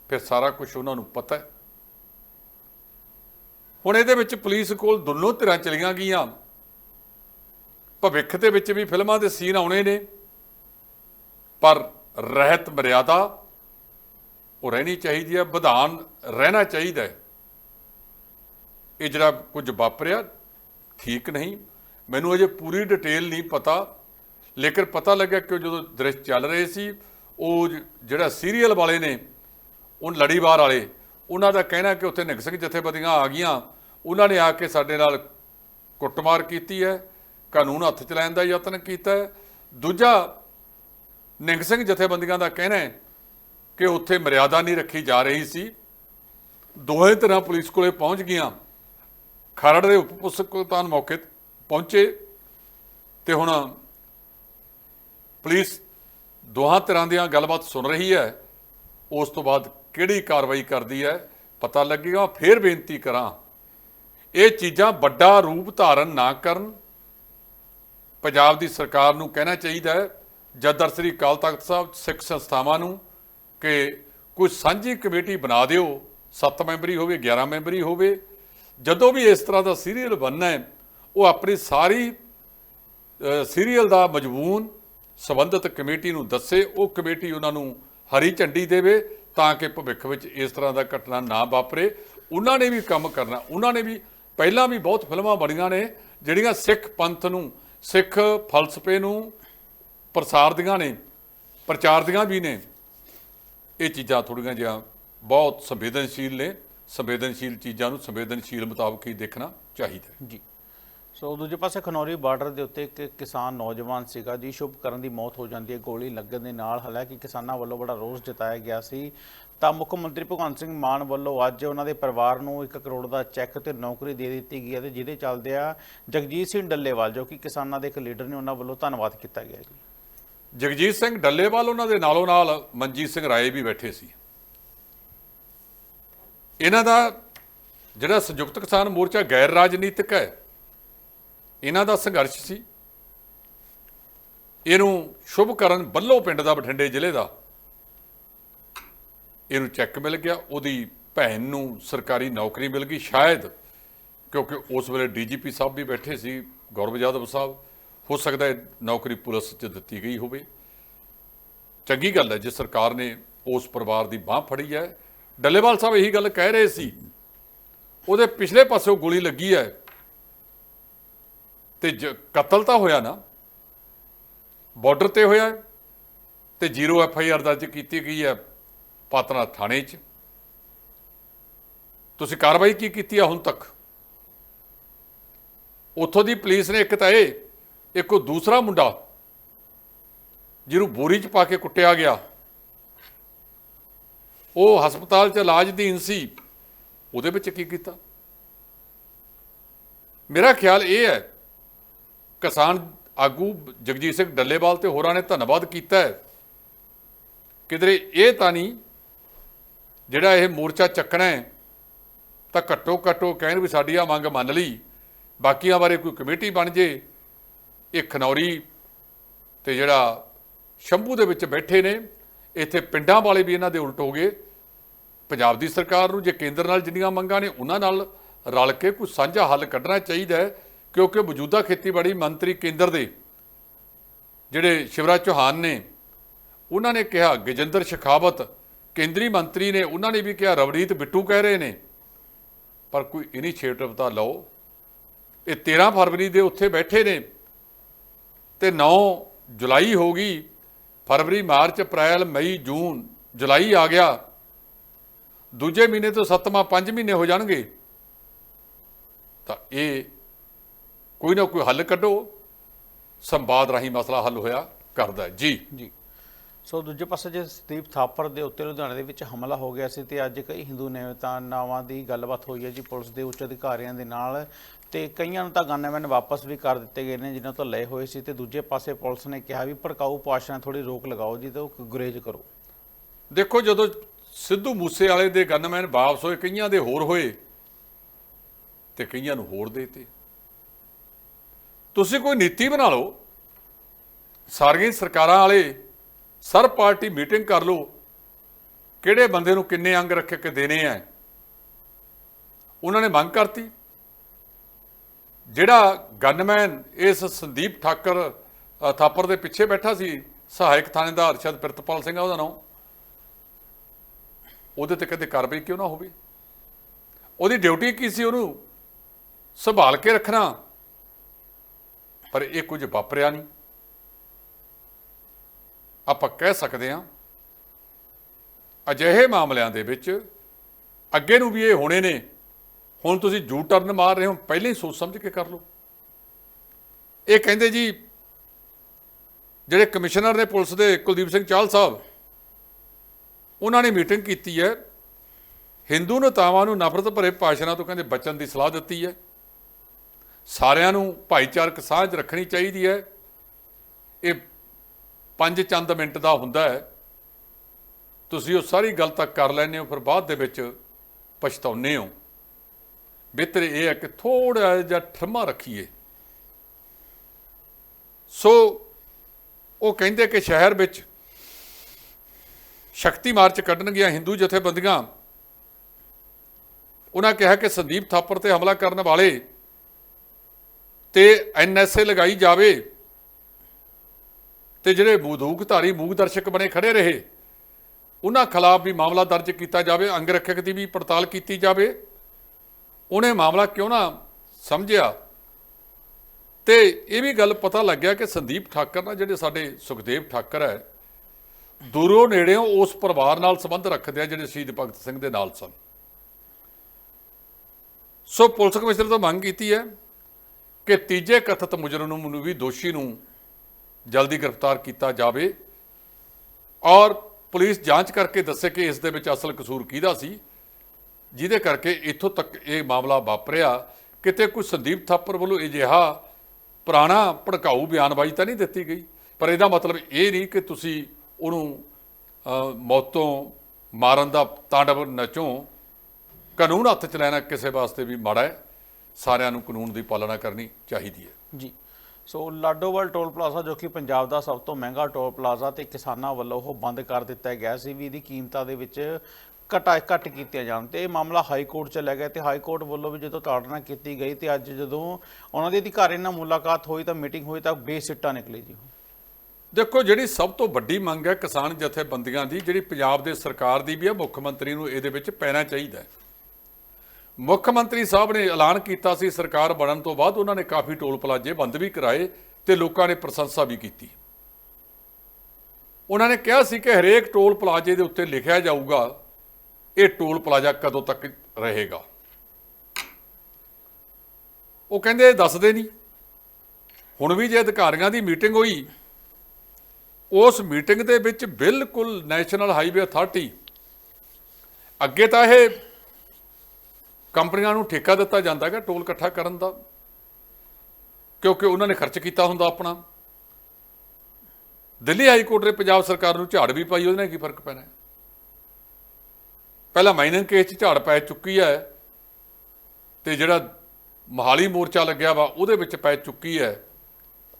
Speaker 1: ਫਿਰ ਸਾਰਾ ਕੁਝ ਉਹਨਾਂ ਨੂੰ ਪਤਾ ਹੈ। ਹੁਣ ਇਹਦੇ ਵਿੱਚ ਪੁਲਿਸ ਕੋਲ ਦੋਨੋਂ ਧਿਰਾਂ ਚਲੀਆਂ ਗਈਆਂ। ਭਵਿੱਖ ਦੇ ਵਿੱਚ ਵੀ ਫਿਲਮਾਂ ਦੇ ਸੀਨ ਆਉਣੇ ਨੇ, ਪਰ ਰਹਿਤ ਮਰਿਆਦਾ, ਉਹ ਰਹਿਣੀ ਚਾਹੀਦੀ ਹੈ, ਵਿਧਾਨ ਰਹਿਣਾ ਚਾਹੀਦਾ ਹੈ। ਇਹ ਜਿਹੜਾ ਕੁਝ ਵਾਪਰਿਆ, ਠੀਕ ਨਹੀਂ। ਮੈਨੂੰ ਅਜੇ ਪੂਰੀ ਡਿਟੇਲ ਨਹੀਂ ਪਤਾ, ਲੇਕਿਨ ਪਤਾ ਲੱਗਿਆ ਕਿ ਉਹ ਜਦੋਂ ਦ੍ਰਿਸ਼ ਚੱਲ ਰਹੇ ਸੀ, ਉਹ ਜਿਹੜਾ ਸੀਰੀਅਲ ਵਾਲੇ ਨੇ, ਉਹ ਲੜੀਵਾਰ ਵਾਲੇ, ਉਹਨਾਂ ਦਾ ਕਹਿਣਾ ਕਿ ਉੱਥੇ ਨਿਗਸਕ ਜਥੇਬੰਦੀਆਂ ਆ ਗਈਆਂ, ਉਹਨਾਂ ਨੇ ਆ ਕੇ ਸਾਡੇ ਨਾਲ ਕੁੱਟਮਾਰ ਕੀਤੀ ਹੈ, ਕਾਨੂੰਨ ਹੱਥ ਚ ਲੈਣ ਦਾ ਯਤਨ ਕੀਤਾ ਹੈ। ਦੂਜਾ ਨਿੰਗ ਸਿੰਘ ਜਥੇਬੰਦੀਆਂ ਦਾ ਕਹਿਣਾ ਹੈ ਕਿ ਉੱਥੇ ਮਰਿਆਦਾ ਨਹੀਂ ਰੱਖੀ ਜਾ ਰਹੀ ਸੀ। ਦੋਹੇ ਤਰ੍ਹਾਂ ਪੁਲਿਸ ਕੋਲੇ ਪਹੁੰਚ ਗਈਆਂ। ਖਰੜ ਦੇ ਉਪ ਪੁਲਿਸ ਮੌਕੇ ਪਹੁੰਚੇ ਤੇ ਹੁਣ ਪੁਲਿਸ ਦੋਹਾਂ ਤਰ੍ਹਾਂ ਦੀਆਂ ਗੱਲਬਾਤ ਸੁਣ ਰਹੀ ਹੈ। ਉਸ ਤੋਂ ਬਾਅਦ ਕਿਹੜੀ ਕਾਰਵਾਈ ਕਰਦੀ ਹੈ, ਪਤਾ ਲੱਗੇਗਾ। ਫੇਰ ਬੇਨਤੀ ਕਰਾਂ, ਇਹ ਚੀਜ਼ਾਂ ਵੱਡਾ ਰੂਪ ਧਾਰਨ ਨਾ ਕਰਨ। ਪੰਜਾਬ ਦੀ ਸਰਕਾਰ ਨੂੰ ਕਹਿਣਾ ਚਾਹੀਦਾ ਹੈ ਜਦਰ ਸ੍ਰੀ ਅਕਾਲ ਤਖਤ ਸਾਹਿਬ ਸਿੱਖ ਸੰਸਥਾਵਾਂ ਨੂੰ ਕਿ ਕੋਈ ਸਾਂਝੀ ਕਮੇਟੀ ਬਣਾ ਦਿਓ 7 ਮੈਂਬਰੀ ਹੋਵੇ 11 ਮੈਂਬਰੀ ਹੋਵੇ, ਜਦੋਂ ਵੀ ਇਸ ਤਰ੍ਹਾਂ ਦਾ ਸੀਰੀਅਲ ਬਣਨਾ ਹੈ, ਉਹ ਆਪਣੀ ਸਾਰੀ ਸੀਰੀਅਲ ਦਾ ਮਜ਼ਬੂਨ ਸੰਬੰਧਿਤ ਕਮੇਟੀ ਨੂੰ ਦੱਸੇ, ਉਹ ਕਮੇਟੀ ਉਹਨਾਂ ਨੂੰ ਹਰੀ ਝੰਡੀ ਦੇਵੇ ਤਾਂ ਕਿ ਭਵਿੱਖ ਵਿੱਚ ਇਸ ਤਰ੍ਹਾਂ ਦਾ ਘਟਨਾ ਨਾ ਵਾਪਰੇ। ਉਹਨਾਂ ਨੇ ਵੀ ਕੰਮ ਕਰਨਾ, ਉਹਨਾਂ ਨੇ ਵੀ ਪਹਿਲਾਂ ਵੀ ਬਹੁਤ ਫਿਲਮਾਂ ਬਣੀਆਂ ਨੇ, ਜਿਹੜੀਆਂ ਸਿੱਖ ਪੰਥ ਨੂੰ, ਸਿੱਖ ਫਲਸਫੇ ਨੂੰ ਪ੍ਰਸਾਰਦੀਆਂ ਨੇ ਪ੍ਰਚਾਰਦੀਆਂ ਵੀ ਨੇ। ਇਹ ਚੀਜ਼ਾਂ ਥੋੜੀਆਂ ਜਿਹਾ ਬਹੁਤ ਸੰਵੇਦਨਸ਼ੀਲ ਨੇ। ਸੰਵੇਦਨਸ਼ੀਲ ਚੀਜ਼ਾਂ ਨੂੰ ਸੰਵੇਦਨਸ਼ੀਲ ਮੁਤਾਬਕ ਹੀ ਦੇਖਣਾ ਚਾਹੀਦਾ ਹੈ।
Speaker 2: ਜੀ। ਸੋ ਦੂਜੇ ਪਾਸੇ ਖਨੌਰੀ ਬਾਰਡਰ ਦੇ ਉੱਤੇ ਇੱਕ ਕਿਸਾਨ ਨੌਜਵਾਨ ਸੀਗਾ ਜੀ, ਸ਼ੁਭ ਕਰਨ ਦੀ ਮੌਤ ਹੋ ਜਾਂਦੀ ਹੈ ਗੋਲੀ ਲੱਗਣ ਦੇ ਨਾਲ। ਹਾਲਾਂਕਿ ਕਿਸਾਨਾਂ ਵੱਲੋਂ ਬੜਾ ਰੋਸ ਜਤਾਇਆ ਗਿਆ ਸੀ। ਤਾਂ ਮੁੱਖ ਮੰਤਰੀ ਭਗਵੰਤ ਸਿੰਘ ਮਾਨ ਵੱਲੋਂ ਅੱਜ ਉਹਨਾਂ ਦੇ ਪਰਿਵਾਰ ਨੂੰ 1 ਕਰੋੜ ਦਾ ਚੈੱਕ ਤੇ ਨੌਕਰੀ ਦੇ ਦਿੱਤੀ ਗਈ ਹੈ ਤੇ ਜਿਹਦੇ ਚੱਲਦੇ ਆ ਜਗਜੀਤ ਸਿੰਘ ਡੱਲੇਵਾਲ, ਜੋ ਕਿ ਕਿਸਾਨਾਂ ਦੇ ਇੱਕ ਲੀਡਰ ਨੇ, ਉਹਨਾਂ ਵੱਲੋਂ ਧੰਨਵਾਦ ਕੀਤਾ ਗਿਆ ਜੀ।
Speaker 1: ਜਗਜੀਤ ਸਿੰਘ ਡੱਲੇਵਾਲ ਉਹਨਾਂ ਦੇ ਨਾਲੋਂ ਨਾਲ ਮਨਜੀਤ ਸਿੰਘ ਰਾਏ ਵੀ ਬੈਠੇ ਸੀ। ਇਹਨਾਂ ਦਾ ਜਿਹੜਾ ਸੰਯੁਕਤ ਕਿਸਾਨ ਮੋਰਚਾ ਗੈਰ ਰਾਜਨੀਤਿਕ ਹੈ, ਇਹਨਾਂ ਦਾ ਸੰਘਰਸ਼ ਸੀ। ਇਹਨੂੰ ਸ਼ੁਭਕਰਨ ਬੱਲੋ ਪਿੰਡ ਦਾ, ਬਠਿੰਡੇ ਜ਼ਿਲ੍ਹੇ ਦਾ, ਇਹਨੂੰ ਚੈੱਕ ਮਿਲ ਗਿਆ। ਉਹਦੀ ਭੈਣ ਨੂੰ ਸਰਕਾਰੀ ਨੌਕਰੀ ਮਿਲ ਗਈ, ਸ਼ਾਇਦ ਕਿਉਂਕਿ ਉਸ ਵੇਲੇ ਡੀਜੀਪੀ ਸਾਹਿਬ ਵੀ ਬੈਠੇ ਸੀ, ਗੌਰਵ ਯਾਦਵ ਸਾਹਿਬ। ਹੋ ਸਕਦਾ ਹੈ ਨੌਕਰੀ ਪੁਲਿਸ 'ਚ ਦਿੱਤੀ ਗਈ ਹੋਵੇ। ਚੰਗੀ ਗੱਲ ਹੈ ਜੇ ਸਰਕਾਰ ਨੇ ਉਸ ਪਰਿਵਾਰ ਦੀ ਬਾਹ ਫੜੀ ਹੈ। ਡੱਲੇਵਾਲ ਸਾਹਿਬ ਇਹੀ ਗੱਲ ਕਹਿ ਰਹੇ ਸੀ, ਉਹਦੇ ਪਿਛਲੇ ਪਾਸੇ ਉਹ ਗੋਲੀ ਲੱਗੀ ਹੈ ਤੇ ਜ- ਕਤਲ ਤਾਂ ਹੋਇਆ ਨਾ, ਬਾਰਡਰ ਤੇ ਹੋਇਆ ਹੈ ਤੇ ਜ਼ੀਰੋ ਐਫ ਆਈ ਆਰ ਦਰਜ ਕੀਤੀ ਗਈ ਹੈ ਪਾਤਨਾ ਥਾਣੇ 'ਚ। ਤੁਸੀਂ ਕਾਰਵਾਈ ਕੀ ਕੀਤੀ ਹੈ ਹੁਣ ਤੱਕ? ਉੱਥੋਂ ਦੀ ਪੁਲਿਸ ਨੇ ਇੱਕ ਤਾਂ ਇਹ ਇੱਕ ਉਹ ਦੂਸਰਾ ਮੁੰਡਾ ਜਿਹਨੂੰ ਬੋਰੀ 'ਚ ਪਾ ਕੇ ਕੁੱਟਿਆ ਗਿਆ। ਉਹ ਹਸਪਤਾਲ 'ਚ ਇਲਾਜ ਅਧੀਨ ਸੀ। ਉਹਦੇ ਵਿੱਚ ਕੀ ਕੀਤਾ? ਮੇਰਾ ਖਿਆਲ ਇਹ ਹੈ, ਕਿਸਾਨ ਆਗੂ ਜਗਜੀਤ ਸਿੰਘ ਡੱਲੇਵਾਲ ਤੇ ਹੋਰਾਂ ਨੇ ਧੰਨਵਾਦ ਕੀਤਾ ਹੈ। ਕਿਧਰੇ ਇਹ ਤਾਂ ਨਹੀਂ, ਜਿਹੜਾ ਇਹ ਮੋਰਚਾ ਚੱਕਣਾ ਹੈ, ਤਾਂ ਘੱਟੋ ਘੱਟੋ ਕਹਿਣ ਵੀ ਸਾਡੀ ਆ ਮੰਗ ਮੰਨ ਲਈ, ਬਾਕੀਆਂ ਬਾਰੇ ਕੋਈ ਕਮੇਟੀ ਬਣ ਜੇ ਇਹ ਖਨੌਰੀ ਤੇ ਜਿਹੜਾ ਸ਼ੰਭੂ ਦੇ ਵਿੱਚ ਬੈਠੇ ਨੇ, ਇੱਥੇ ਪਿੰਡਾਂ ਵਾਲੇ ਵੀ ਇਹਨਾਂ ਦੇ ਉਲਟ ਹੋ ਗਏ। ਪੰਜਾਬ ਦੀ ਸਰਕਾਰ ਨੂੰ ਜੇ ਕੇਂਦਰ ਨਾਲ ਜਿੰਨੀਆਂ ਮੰਗਾਂ ਨੇ, ਉਹਨਾਂ ਨਾਲ ਰਲ ਕੇ ਕੋਈ ਸਾਂਝਾ ਹੱਲ ਕੱਢਣਾ ਚਾਹੀਦਾ ਹੈ, ਕਿਉਂਕਿ ਮੌਜੂਦਾ ਖੇਤੀਬਾੜੀ ਮੰਤਰੀ ਕੇਂਦਰ ਦੇ ਜਿਹੜੇ ਸ਼ਿਵਰਾਜ ਚੌਹਾਨ ਨੇ, ਉਹਨਾਂ ਨੇ ਕਿਹਾ, ਗਜਿੰਦਰ ਸ਼ੇਖਾਵਤ ਕੇਂਦਰੀ ਮੰਤਰੀ ਨੇ, ਉਹਨਾਂ ਨੇ ਵੀ ਕਿਹਾ, ਰਵਨੀਤ ਬਿੱਟੂ ਕਹਿ ਰਹੇ ਨੇ। ਪਰ ਕੋਈ ਇਨੀਸ਼ੀਏਟਿਵ ਤਾਂ ਲਓ, ਇਹ 13 ਫਰਵਰੀ ਦੇ ਉੱਥੇ ਬੈਠੇ ਨੇ। ਤੇ 9 ਜੁਲਾਈ ਹੋ ਗਈ। ਫਰਵਰੀ, ਮਾਰਚ, ਅਪ੍ਰੈਲ, ਮਈ, ਜੂਨ, ਜੁਲਾਈ ਆ ਗਿਆ। ਦੂਜੇ ਮਹੀਨੇ ਤੋਂ ਸੱਤਵਾਂ, ਪੰਜ ਮਹੀਨੇ ਹੋ ਜਾਣਗੇ। ਤਾਂ ਇਹ ਕੋਈ ਨਾ ਕੋਈ ਹੱਲ ਕੱਢੋ। ਸੰਵਾਦ ਰਾਹੀਂ ਮਸਲਾ ਹੱਲ ਹੋਇਆ ਕਰਦਾ ਜੀ।
Speaker 2: ਜੀ। ਸੋ ਦੂਜੇ ਪਾਸੇ ਜੇ ਸਦੀਪ ਥਾਪਰ ਦੇ ਉੱਤੇ ਲੁਧਿਆਣੇ ਦੇ ਵਿੱਚ ਹਮਲਾ ਹੋ ਗਿਆ ਸੀ ਤੇ ਅੱਜ ਕਈ ਹਿੰਦੂ ਨੇਤਾਵਾਂ ਦੀ ਗੱਲਬਾਤ ਹੋਈ ਹੈ ਜੀ ਪੁਲਿਸ ਦੇ ਉੱਚ ਅਧਿਕਾਰੀਆਂ ਦੇ ਨਾਲ। ਤੇ ਕਈਆਂ ਨੂੰ ਤਾਂ ਗਨਮੈਨ ਵਾਪਸ ਵੀ ਕਰ ਦਿੱਤੇ ਗਏ ਨੇ, ਜਿਨ੍ਹਾਂ ਤੋਂ ਲਏ ਹੋਏ ਸੀ ਤੇ ਦੂਜੇ ਪਾਸੇ ਪੁਲਿਸ ਨੇ ਕਿਹਾ ਵੀ ਭੜਕਾਊ ਭਾਸ਼ਣਾਂ ਥੋੜੀ ਰੋਕ ਲਗਾਓ ਜੀ ਤੇ ਉਹ ਗੁਰੇਜ਼ ਕਰੋ।
Speaker 1: ਦੇਖੋ ਜਦੋਂ ਸਿੱਧੂ ਮੂਸੇ ਵਾਲੇ ਦੇ ਗਨਮੈਨ ਵਾਪਸ ਹੋਏ, ਕਈਆਂ ਦੇ ਹੋਰ ਹੋਏ ਤੇ ਕਈਆਂ ਨੂੰ ਹੋਰ ਦੇਤੇ। ਤੁਸੀਂ ਕੋਈ ਨੀਤੀ ਬਣਾ ਲਓ, ਸਾਰੀਆਂ ਸਰਕਾਰਾਂ ਵਾਲੇ ਸਰ ਪਾਰਟੀ ਮੀਟਿੰਗ ਕਰ ਲਓ, ਕਿਹੜੇ ਬੰਦੇ ਨੂੰ ਕਿੰਨੇ ਅੰਗ ਰੱਖ ਕੇ ਦੇਣੇ ਆ ਉਹਨਾਂ ਨੇ ਮੰਗ ਕਰਤੀ। ਜਿਹੜਾ ਗਨਮੈਨ ਇਸ ਸੰਦੀਪ ਠਾਕਰ ਥਾਪਰ ਦੇ ਪਿੱਛੇ ਬੈਠਾ ਸੀ, ਸਹਾਇਕ ਥਾਣੇਦਾਰ ਸ਼ਾਇਦ ਪ੍ਰਿਤਪਾਲ ਸਿੰਘ ਆ ਉਹਦਾ ਨਾਮ, ਉਹਦੇ ਤੇ ਕਦੇ ਕਾਰਵਾਈ ਕਿਉਂ ਨਾ ਹੋਵੇ? ਉਹਦੀ ਡਿਊਟੀ ਕੀ ਸੀ ਉਹਨੂੰ ਸੰਭਾਲ ਕੇ ਰੱਖਣਾ? ਪਰ ਇਹ ਕੁਝ ਵਾਪਰਿਆ ਨਹੀਂ। ਆਪਾਂ ਕਹਿ ਸਕਦੇ ਹਾਂ, ਅਜਿਹੇ ਮਾਮਲਿਆਂ ਦੇ ਵਿੱਚ ਅੱਗੇ ਨੂੰ ਵੀ ਇਹ ਹੋਣੇ ਨੇ। ਹੁਣ ਤੁਸੀਂ ਜੂ ਟਰਨ ਮਾਰ ਰਹੇ ਹੋ, ਪਹਿਲਾਂ ਹੀ ਸੋਚ ਸਮਝ ਕੇ ਕਰ ਲਓ। ਇਹ ਕਹਿੰਦੇ ਜੀ, ਜਿਹੜੇ ਕਮਿਸ਼ਨਰ ਨੇ ਪੁਲਿਸ ਦੇ ਕੁਲਦੀਪ ਸਿੰਘ ਚਾਹਲ ਸਾਹਿਬ, ਉਹਨਾਂ ਨੇ ਮੀਟਿੰਗ ਕੀਤੀ ਹੈ। ਹਿੰਦੂ ਨੇਤਾਵਾਂ ਨੂੰ ਨਫ਼ਰਤ ਭਰੇ ਭਾਸ਼ਣਾਂ ਤੋਂ ਕਹਿੰਦੇ ਬਚਣ ਦੀ ਸਲਾਹ ਦਿੱਤੀ ਹੈ। ਸਾਰਿਆਂ ਨੂੰ ਭਾਈਚਾਰਕ ਸਾਂਝ ਰੱਖਣੀ ਚਾਹੀਦੀ ਹੈ। ਇਹ ਪੰਜ ਚੰਦ ਮਿੰਟ ਦਾ ਹੁੰਦਾ ਹੈ। ਤੁਸੀਂ ਉਹ ਸਾਰੀ ਗੱਲ ਤੱਕ ਕਰ ਲੈਂਦੇ ਹੋ, ਫਿਰ ਬਾਅਦ ਦੇ ਵਿੱਚ ਪਛਤਾਉਂਦੇ ਹੋ। ਬਿਹਤਰ ਇਹ ਹੈ ਕਿ ਥੋੜਾ ਜਿਹਾ ਠਰਮਾ ਰੱਖੀਏ ਸੋ ਉਹ ਕਹਿੰਦੇ ਕਿ ਸ਼ਹਿਰ ਵਿੱਚ ਸ਼ਕਤੀ ਮਾਰਚ ਕੱਢਣਗੀਆਂ ਹਿੰਦੂ ਜਥੇਬੰਦੀਆਂ ਉਹਨਾਂ ਕਿਹਾ ਕਿ ਸੰਦੀਪ ਥਾਪਰ ਤੇ ਹਮਲਾ ਕਰਨ ਵਾਲੇ ਤੇ ਐਨਐਸਏ ਲਗਾਈ ਜਾਵੇ ਤੇ ਜਿਹੜੇ ਬੰਦੂਕਧਾਰੀ ਮੂਕ ਦਰਸ਼ਕ ਬਣੇ ਖੜੇ ਰਹੇ ਉਹਨਾਂ ਖਿਲਾਫ ਵੀ ਮਾਮਲਾ ਦਰਜ ਕੀਤਾ ਜਾਵੇ ਅੰਗ ਰੱਖਕ ਦੀ ਵੀ ਪੜਤਾਲ ਕੀਤੀ ਜਾਵੇ ਉਹਨੇ ਮਾਮਲਾ ਕਿਉਂ ਨਾ ਸਮਝਿਆ? ਤੇ ਇਹ ਵੀ ਗੱਲ ਪਤਾ ਲੱਗਿਆ ਕਿ ਸੰਦੀਪ ਠਾਕਰ ਨਾਲ ਜਿਹੜੇ ਸਾਡੇ ਸੁਖਦੇਵ ਠਾਕਰ ਹੈ, ਦੂਰੋਂ ਨੇੜਿਓਂ ਉਸ ਪਰਿਵਾਰ ਨਾਲ ਸੰਬੰਧ ਰੱਖਦੇ ਆ ਜਿਹੜੇ ਸ਼ਹੀਦ ਭਗਤ ਸਿੰਘ ਦੇ ਨਾਲ ਸਨ। ਸੋ ਪੁਲਿਸ ਕਮਿਸ਼ਨਰ ਤੋਂ ਮੰਗ ਕੀਤੀ ਹੈ ਕਿ ਤੀਜੇ ਕਥਿਤ ਮੁਜਰਮ ਨੂੰ ਵੀ ਦੋਸ਼ੀ ਨੂੰ ਜਲਦੀ ਗ੍ਰਿਫਤਾਰ ਕੀਤਾ ਜਾਵੇ ਔਰ ਪੁਲਿਸ ਜਾਂਚ ਕਰਕੇ ਦੱਸੇ ਕਿ ਇਸ ਦੇ ਵਿੱਚ ਅਸਲ ਕਸੂਰ ਕਿਹਦਾ ਸੀ। ਜਿਹਦੇ ਕਰਕੇ ਇੱਥੋਂ ਤੱਕ ਇਹ ਮਾਮਲਾ ਵਾਪਰਿਆ। ਕਿਤੇ ਕੋਈ ਸੰਦੀਪ ਥਾਪਰ ਵੱਲੋਂ ਅਜਿਹਾ ਪੁਰਾਣਾ ਭੜਕਾਊ ਬਿਆਨਬਾਜ਼ੀ ਤਾਂ ਨਹੀਂ ਦਿੱਤੀ ਗਈ? ਪਰ ਇਹਦਾ ਮਤਲਬ ਇਹ ਨਹੀਂ ਕਿ ਤੁਸੀਂ ਉਹਨੂੰ ਮੌਤੋਂ ਮਾਰਨ ਦਾ ਤਾਂਡਵ ਨਚੋ ਕਾਨੂੰਨ ਹੱਥ 'ਚ ਲੈਣਾ ਕਿਸੇ ਵਾਸਤੇ ਵੀ ਮਾੜਾ ਹੈ। ਸਾਰਿਆਂ ਨੂੰ ਕਾਨੂੰਨ ਦੀ ਪਾਲਣਾ ਕਰਨੀ ਚਾਹੀਦੀ ਹੈ।
Speaker 2: ਜੀ। ਸੋ ਲਾਡੋਵਾਲ ਟੋਲ ਪਲਾਜ਼ਾ ਜੋ ਕਿ ਪੰਜਾਬ ਦਾ ਸਭ ਤੋਂ ਮਹਿੰਗਾ ਟੋਲ ਪਲਾਜ਼ਾ ਤੇ ਕਿਸਾਨਾਂ ਵੱਲੋਂ ਉਹ ਬੰਦ ਕਰ ਦਿੱਤਾ ਗਿਆ ਸੀ ਵੀ ਇਹਦੀ ਕੀਮਤਾਂ ਦੇ ਵਿੱਚ ਘਟਾ ਘਟ ਕੀਤੀਆਂ ਜਾਣ ਤੇ ਇਹ ਮਾਮਲਾ ਹਾਈ ਕੋਰਟ ਚ ਲੈ ਗਿਆ ਤੇ ਹਾਈ ਕੋਰਟ ਵੱਲੋਂ ਵੀ ਜਦੋਂ ਤਾੜਨਾ ਕੀਤੀ ਗਈ ਤੇ ਅੱਜ ਜਦੋਂ ਉਹਨਾਂ ਦੇ ਅਧਿਕਾਰੀ ਨਾਲ ਮੁਲਾਕਾਤ ਹੋਈ ਤਾਂ ਮੀਟਿੰਗ ਹੋਈ ਤਾਂ ਬੇਸਿੱਟਾ ਨਿਕਲੀ ਜੀ।
Speaker 1: ਦੇਖੋ, ਜਿਹੜੀ ਸਭ ਤੋਂ ਵੱਡੀ ਮੰਗ ਹੈ ਕਿਸਾਨ ਜਥੇਬੰਦੀਆਂ ਦੀ, ਜਿਹੜੀ ਪੰਜਾਬ ਦੇ ਸਰਕਾਰ ਦੀ ਵੀ ਹੈ, ਮੁੱਖ ਮੰਤਰੀ ਨੂੰ ਇਹਦੇ ਵਿੱਚ ਪੈਣਾ ਚਾਹੀਦਾ ਹੈ। ਮੁੱਖ ਮੰਤਰੀ ਸਾਹਿਬ ਨੇ ਐਲਾਨ ਕੀਤਾ ਸੀ ਸਰਕਾਰ ਬਣਨ ਤੋਂ ਬਾਅਦ, ਉਹਨਾਂ ਨੇ ਕਾਫੀ ਟੋਲ ਪਲਾਜ਼ੇ ਬੰਦ ਵੀ ਕਰਾਏ ਤੇ ਲੋਕਾਂ ਨੇ ਪ੍ਰਸ਼ੰਸਾ ਵੀ ਕੀਤੀ। ਉਹਨਾਂ ਨੇ ਕਿਹਾ ਸੀ ਕਿ ਹਰੇਕ ਟੋਲ ਪਲਾਜ਼ੇ ਦੇ ਉੱਤੇ ਲਿਖਿਆ ਜਾਊਗਾ ਇਹ ਟੋਲ ਪਲਾਜ਼ਾ ਕਦੋਂ ਤੱਕ ਰਹੇਗਾ? ਉਹ ਕਹਿੰਦੇ ਦੱਸਦੇ ਨਹੀਂ। ਹੁਣ ਵੀ ਜੇ ਅਧਿਕਾਰੀਆਂ ਦੀ ਮੀਟਿੰਗ ਹੋਈ, ਉਸ ਮੀਟਿੰਗ ਦੇ ਵਿੱਚ ਬਿਲਕੁਲ ਨੈਸ਼ਨਲ ਹਾਈਵੇ ਅਥਾਰਟੀ, ਅੱਗੇ ਤਾਂ ਇਹ ਕੰਪਨੀਆਂ ਨੂੰ ਠੇਕਾ ਦਿੱਤਾ ਜਾਂਦਾ ਹੈਗਾ ਟੋਲ ਇਕੱਠਾ ਕਰਨ ਦਾ, ਕਿਉਂਕਿ ਉਹਨਾਂ ਨੇ ਖਰਚ ਕੀਤਾ ਹੁੰਦਾ ਆਪਣਾ। ਦਿੱਲੀ ਹਾਈ ਕੋਰਟ ਨੇ ਪੰਜਾਬ ਸਰਕਾਰ ਨੂੰ ਝਾੜ ਵੀ ਪਾਈ, ਉਹਦੇ ਨਾਲ ਕੀ ਫ਼ਰਕ ਪੈਣਾ ਪਹਿਲਾਂ ਮਾਈਨਿੰਗ ਕੇਸ 'ਚ ਝਾੜ ਪੈ ਚੁੱਕੀ ਹੈ ਤੇ ਜਿਹੜਾ ਮਹਾਲੀ ਮੋਰਚਾ ਲੱਗਿਆ ਵਾ, ਉਹਦੇ ਵਿੱਚ ਪੈ ਚੁੱਕੀ ਹੈ